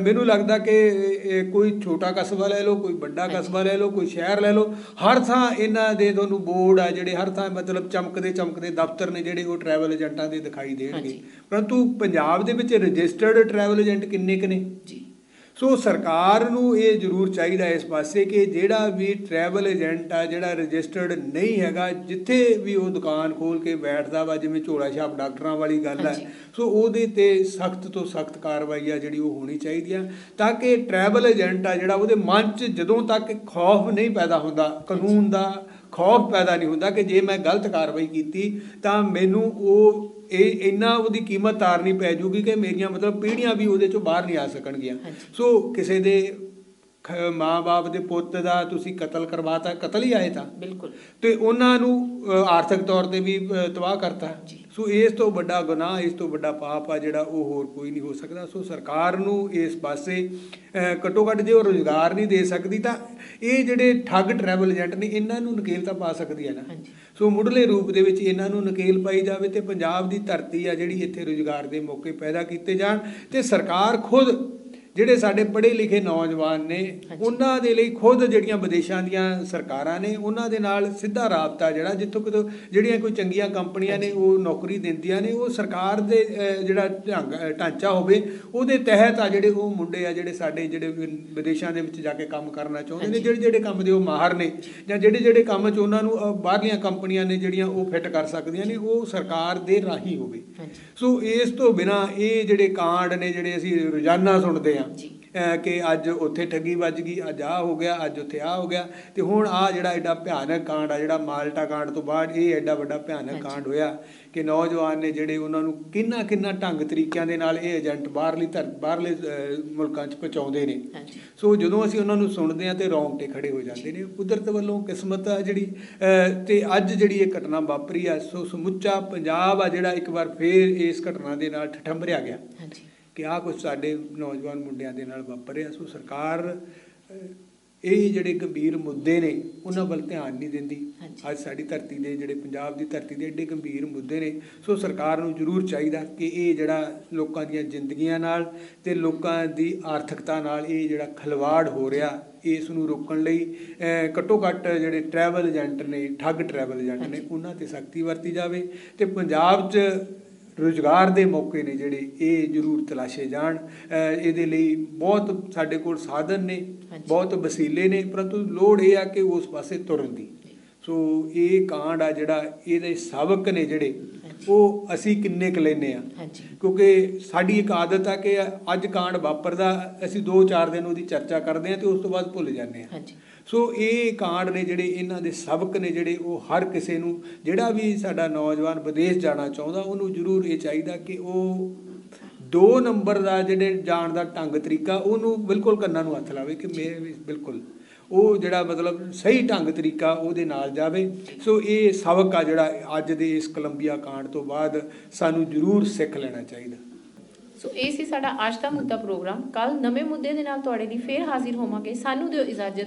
ਮੈਨੂੰ ਲੱਗਦਾ ਕਿ ਕੋਈ ਛੋਟਾ ਕਸਬਾ ਲੈ ਲਓ ਕੋਈ ਵੱਡਾ। ਕਸਬਾ ਲੈ ਲਓ ਕੋਈ ਸ਼ਹਿਰ ਲੈ ਲਓ ਹਰ ਥਾਂ ਇਹਨਾਂ ਦੇ ਤੁਹਾਨੂੰ ਬੋਰਡ ਆ ਜਿਹੜੇ ਹਰ ਥਾਂ ਮਤਲਬ ਚਮਕਦੇ ਚਮਕਦੇ ਦਫ਼ਤਰ ਨੇ ਜਿਹੜੇ ਉਹ ਟਰੈਵਲ ਏਜੰਟਾਂ ਦੇ ਦਿਖਾਈ ਦੇਣਗੇ। ਪਰੰਤੂ ਪੰਜਾਬ ਦੇ ਵਿੱਚ ਰਜਿਸਟਰਡ ਟਰੈਵਲ ਏਜੰਟ ਕਿੰਨੇ ਕੁ ਨੇ? ਜੀ। ਸੋ ਸਰਕਾਰ ਨੂੰ ਇਹ ਜ਼ਰੂਰ ਚਾਹੀਦਾ ਇਸ ਪਾਸੇ ਕਿ ਜਿਹੜਾ ਵੀ ਟਰੈਵਲ ਏਜੰਟ ਆ ਜਿਹੜਾ ਰਜਿਸਟਰਡ ਨਹੀਂ ਹੈਗਾ ਜਿੱਥੇ ਵੀ ਉਹ ਦੁਕਾਨ ਖੋਲ ਕੇ ਬੈਠਦਾ ਵਾ ਜਿਵੇਂ ਝੋਲਾ ਛਾਪ ਡਾਕਟਰਾਂ ਵਾਲੀ ਗੱਲ ਹੈ। ਸੋ ਉਹਦੇ ਤੇ ਸਖਤ ਤੋਂ ਸਖਤ ਕਾਰਵਾਈ ਆ ਜਿਹੜੀ ਉਹ ਹੋਣੀ ਚਾਹੀਦੀ ਆ ਤਾਂ ਕਿ ਟਰੈਵਲ ਏਜੰਟ ਆ ਜਿਹੜਾ ਉਹਦੇ ਮਨ 'ਚ ਜਦੋਂ ਤੱਕ ਖੌਫ ਨਹੀਂ ਪੈਦਾ ਹੁੰਦਾ ਕਾਨੂੰਨ ਦਾ ਖੌਫ ਪੈਦਾ ਨਹੀਂ ਹੁੰਦਾ ਕਿ ਜੇ ਮੈਂ ਗਲਤ ਕਾਰਵਾਈ ਕੀਤੀ ਤਾਂ ਮੈਨੂੰ ਉਹ ਇਹ ਇੰਨਾ ਉਹਦੀ ਕੀਮਤ ਤਾਰਨੀ ਪੈ ਜੂਗੀ ਕਿ ਮੇਰੀਆਂ ਮਤਲਬ ਪੀੜ੍ਹੀਆਂ ਵੀ ਉਹਦੇ ਚੋਂ ਬਾਹਰ ਨਹੀਂ ਆ ਸਕਣਗੀਆਂ। ਸੋ ਕਿਸੇ ਦੇ ਮਾਂ-ਬਾਪ ਦੇ ਪੁੱਤ ਦਾ ਤੁਸੀਂ ਕਤਲ ਕਰਵਾਤਾ ਕਤਲ ਹੀ ਆਏ ਤਾਂ ਬਿਲਕੁਲ ਤੇ ਉਹਨਾਂ ਨੂੰ ਆਰਥਿਕ ਤੌਰ ਤੇ ਵੀ ਤਬਾਹ ਕਰਤਾ ਜੀ। ਸੋ ਇਸ ਤੋਂ ਵੱਡਾ ਗੁਨਾਹ ਇਸ ਤੋਂ ਵੱਡਾ ਪਾਪ ਆ ਜਿਹੜਾ ਉਹ ਹੋਰ ਕੋਈ ਨਹੀਂ ਹੋ ਸਕਦਾ। ਸੋ ਸਰਕਾਰ ਨੂੰ ਇਸ ਪਾਸੇ ਘੱਟੋ ਘੱਟ ਜੇ ਉਹ ਰੋਜ਼ਗਾਰ ਨਹੀਂ ਦੇ ਸਕਦੀ ਤਾਂ ਇਹ ਜਿਹੜੇ ਠੱਗ ਟਰੈਵਲ ਏਜੰਟ ਨੇ ਇਹਨਾਂ ਨੂੰ ਨਕੇਲ ਤਾਂ ਪਾ ਸਕਦੀ ਹੈ ਨਾ। ਸੋ ਮੁੱਢਲੇ ਰੂਪ ਦੇ ਵਿੱਚ ਇਹਨਾਂ ਨੂੰ ਨਕੇਲ ਪਾਈ ਜਾਵੇ ਤੇ ਪੰਜਾਬ ਦੀ ਧਰਤੀ ਆ ਜਿਹੜੀ ਇੱਥੇ ਰੁਜ਼ਗਾਰ ਦੇ ਮੌਕੇ ਪੈਦਾ ਕੀਤੇ ਜਾਣ ਤੇ ਸਰਕਾਰ ਖੁਦ ਜਿਹੜੇ ਸਾਡੇ ਪੜ੍ਹੇ ਲਿਖੇ ਨੌਜਵਾਨ ਨੇ। ਉਹਨਾਂ ਦੇ ਲਈ ਖੁਦ ਜਿਹੜੀਆਂ ਵਿਦੇਸ਼ਾਂ ਦੀਆਂ ਸਰਕਾਰਾਂ ਨੇ ਉਹਨਾਂ ਦੇ ਨਾਲ ਸਿੱਧਾ ਰਾਬਤਾ ਜਿਹੜਾ ਜਿੱਥੋਂ ਕਿਤੋਂ ਜਿਹੜੀਆਂ ਕੋਈ ਚੰਗੀਆਂ ਕੰਪਨੀਆਂ ਨੇ ਉਹ ਨੌਕਰੀ ਦਿੰਦੀਆਂ ਨੇ ਉਹ ਸਰਕਾਰ ਦੇ ਜਿਹੜਾ ਢੰਗ ਢਾਂਚਾ ਹੋਵੇ ਉਹਦੇ ਤਹਿਤ ਆ ਜਿਹੜੇ ਉਹ ਮੁੰਡੇ ਆ ਜਿਹੜੇ ਸਾਡੇ ਜਿਹੜੇ ਵਿਦੇਸ਼ਾਂ ਦੇ ਵਿੱਚ ਜਾ ਕੇ ਕੰਮ ਕਰਨਾ ਚਾਹੁੰਦੇ ਨੇ। ਜਿਹੜੇ ਜਿਹੜੇ ਕੰਮ ਦੇ ਉਹ ਮਾਹਰ ਨੇ ਜਾਂ ਜਿਹੜੇ ਜਿਹੜੇ ਕੰਮ 'ਚ ਉਹਨਾਂ ਨੂੰ ਬਾਹਰਲੀਆਂ ਕੰਪਨੀਆਂ ਨੇ ਜਿਹੜੀਆਂ ਉਹ ਫਿੱਟ ਕਰ ਸਕਦੀਆਂ ਨੇ ਉਹ ਸਰਕਾਰ ਦੇ ਰਾਹੀਂ ਹੋਵੇ ਸੋ ਇਸ ਤੋਂ ਬਿਨਾ ਇਹ ਜਿਹੜੇ ਕਾਂਡ ਨੇ ਜਿਹੜੇ ਅਸੀਂ ਰੋਜ਼ਾਨਾ ਸੁਣਦੇ ਆ। ਕਿ ਅੱਜ ਉੱਥੇ ਠੱਗੀ ਵੱਜ ਗਈ ਅੱਜ ਆ ਹੋ ਗਿਆ ਅੱਜ ਉੱਥੇ ਆ ਹੋ ਗਿਆ। ਤੇ ਹੁਣ ਆ ਜਿਹੜਾ ਐਡਾ ਭਿਆਨਕ ਕਾਂਡ ਆ ਜਿਹੜਾ ਮਾਲਟਾ ਕਾਂਡ ਤੋਂ ਬਾਅਦ ਇਹ ਐਡਾ ਵੱਡਾ ਭਿਆਨਕ। ਕਾਂਡ ਹੋਇਆ ਕਿ ਨੌਜਵਾਨ ਨੇ ਜਿਹੜੇ ਉਹਨਾਂ ਨੂੰ ਕਿੰਨਾ ਕਿੰਨਾ ਢੰਗ ਤਰੀਕਿਆਂ ਦੇ ਨਾਲ ਇਹ ਏਜੰਟ ਬਾਹਰਲੀ ਧਰ ਬਾਹਰਲੇ ਮੁਲਕਾਂ 'ਚ ਪਹੁੰਚਾਉਂਦੇ ਨੇ। ਸੋ ਜਦੋਂ ਅਸੀਂ ਉਹਨਾਂ ਨੂੰ ਸੁਣਦੇ ਹਾਂ ਤੇ ਰੌਂਗਟੇ ਖੜੇ ਹੋ ਜਾਂਦੇ ਨੇ ਕੁਦਰਤ ਵੱਲੋਂ ਕਿਸਮਤ ਆ ਜਿਹੜੀ ਤੇ ਅੱਜ ਜਿਹੜੀ ਇਹ ਘਟਨਾ ਵਾਪਰੀ ਆ ਸੋ ਸਮੁੱਚਾ ਪੰਜਾਬ ਆ ਜਿਹੜਾ ਇੱਕ ਵਾਰ ਫੇਰ ਇਸ ਘਟਨਾ ਦੇ ਨਾਲ ਠਠੰਬਰਿਆ ਗਿਆ। ਹਾਂਜੀ। ਕਿ ਆਹ ਕੁਝ ਸਾਡੇ ਨੌਜਵਾਨ ਮੁੰਡਿਆਂ ਦੇ ਨਾਲ ਵਾਪਰਿਆ ਸੋ ਸਰਕਾਰ ਇਹ ਜਿਹੜੇ ਗੰਭੀਰ ਮੁੱਦੇ ਨੇ ਉਹਨਾਂ ਵੱਲ ਧਿਆਨ ਨਹੀਂ ਦਿੰਦੀ। ਅੱਜ ਸਾਡੀ ਧਰਤੀ ਦੇ ਜਿਹੜੇ ਪੰਜਾਬ ਦੀ ਧਰਤੀ ਦੇ ਏਡੇ ਗੰਭੀਰ ਮੁੱਦੇ ਨੇ ਸੋ ਸਰਕਾਰ ਨੂੰ ਜ਼ਰੂਰ ਚਾਹੀਦਾ ਕਿ ਇਹ ਜਿਹੜਾ ਲੋਕਾਂ ਦੀਆਂ ਜ਼ਿੰਦਗੀਆਂ ਨਾਲ ਤੇ ਲੋਕਾਂ ਦੀ ਆਰਥਿਕਤਾ ਨਾਲ ਇਹ ਜਿਹੜਾ ਖਲਵਾੜ ਹੋ ਰਿਹਾ ਇਸ ਨੂੰ ਰੋਕਣ ਲਈ ਘੱਟੋ ਘੱਟ ਜਿਹੜੇ ਟਰੈਵਲ ਏਜੰਟ ਨੇ ਠੱਗ ਟਰੈਵਲ ਏਜੰਟ ਨੇ। ਉਹਨਾਂ ਤੇ ਸਖਤੀ ਵਰਤੀ ਜਾਵੇ ਤੇ ਪੰਜਾਬ 'ਚ ਰੁਜ਼ਗਾਰ ਦੇ ਮੌਕੇ ਨੇ ਜਿਹੜੇ ਇਹ ਜ਼ਰੂਰ ਤਲਾਸ਼ੇ ਜਾਣ। ਇਹਦੇ ਲਈ ਬਹੁਤ ਸਾਡੇ ਕੋਲ ਸਾਧਨ ਨੇ। ਬਹੁਤ ਵਸੀਲੇ ਨੇ ਪਰੰਤੂ ਲੋੜ ਇਹ ਆ ਕਿ ਉਸ ਪਾਸੇ ਤੁਰਨ ਦੀ। ਸੋ ਇਹ ਕਾਂਡ ਆ ਜਿਹੜਾ ਇਹਦੇ ਸਬਕ ਨੇ ਜਿਹੜੇ। ਉਹ ਅਸੀਂ ਕਿੰਨੇ ਕੁ ਲੈਨੇ ਆ। ਕਿਉਂਕਿ ਸਾਡੀ ਇੱਕ ਆਦਤ ਆ ਕਿ ਅੱਜ ਕਾਂਡ ਵਾਪਰਦਾ ਅਸੀਂ 2-4 ਦਿਨ ਉਹਦੀ ਚਰਚਾ ਕਰਦੇ ਆ ਤੇ ਉਸ ਤੋਂ ਬਾਅਦ ਭੁੱਲ ਜਾਂਦੇ ਆ। ਸੋ ਇਹ ਕਾਂਡ ਨੇ ਜਿਹੜੇ ਇਹਨਾਂ ਦੇ ਸਬਕ ਨੇ ਜਿਹੜੇ ਉਹ ਹਰ ਕਿਸੇ ਨੂੰ, ਜਿਹੜਾ ਵੀ ਸਾਡਾ ਨੌਜਵਾਨ ਵਿਦੇਸ਼ ਜਾਣਾ ਚਾਹੁੰਦਾ, ਉਹਨੂੰ ਜ਼ਰੂਰ ਇਹ ਚਾਹੀਦਾ ਕਿ ਉਹ ਦੋ ਨੰਬਰ ਦਾ ਜਿਹੜੇ ਜਾਣ ਦਾ ਢੰਗ ਤਰੀਕਾ, ਉਹਨੂੰ ਬਿਲਕੁਲ ਕੰਨਾਂ ਨੂੰ ਹੱਥ ਲਾਵੇ ਕਿ ਮੈਂ ਬਿਲਕੁਲ ਉਹ ਜਿਹੜਾ ਮਤਲਬ ਸਹੀ ਢੰਗ ਤਰੀਕਾ ਉਹਦੇ ਨਾਲ ਜਾਵੇ। ਸੋ ਇਹ ਸਬਕ ਆ ਜਿਹੜਾ ਅੱਜ ਦੇ ਇਸ ਕੋਲੰਬੀਆ ਕਾਂਡ ਤੋਂ ਬਾਅਦ ਸਾਨੂੰ ਜ਼ਰੂਰ ਸਿੱਖ ਲੈਣਾ ਚਾਹੀਦਾ। ਸੋ ਇਹ ਸੀ ਸਾਡਾ ਅੱਜ ਦਾ ਮੁੱਦਾ ਪ੍ਰੋਗਰਾਮ। ਕੱਲ ਨਵੇਂ ਮੁੱਦੇ ਦੇ ਨਾਲ ਤੁਹਾਡੇ ਲਈ ਫੇਰ ਹਾਜ਼ਰ ਹੋਵਾਂਗੇ। ਸਾਨੂੰ ਦਿਓ ਇਜਾਜ਼ਤ।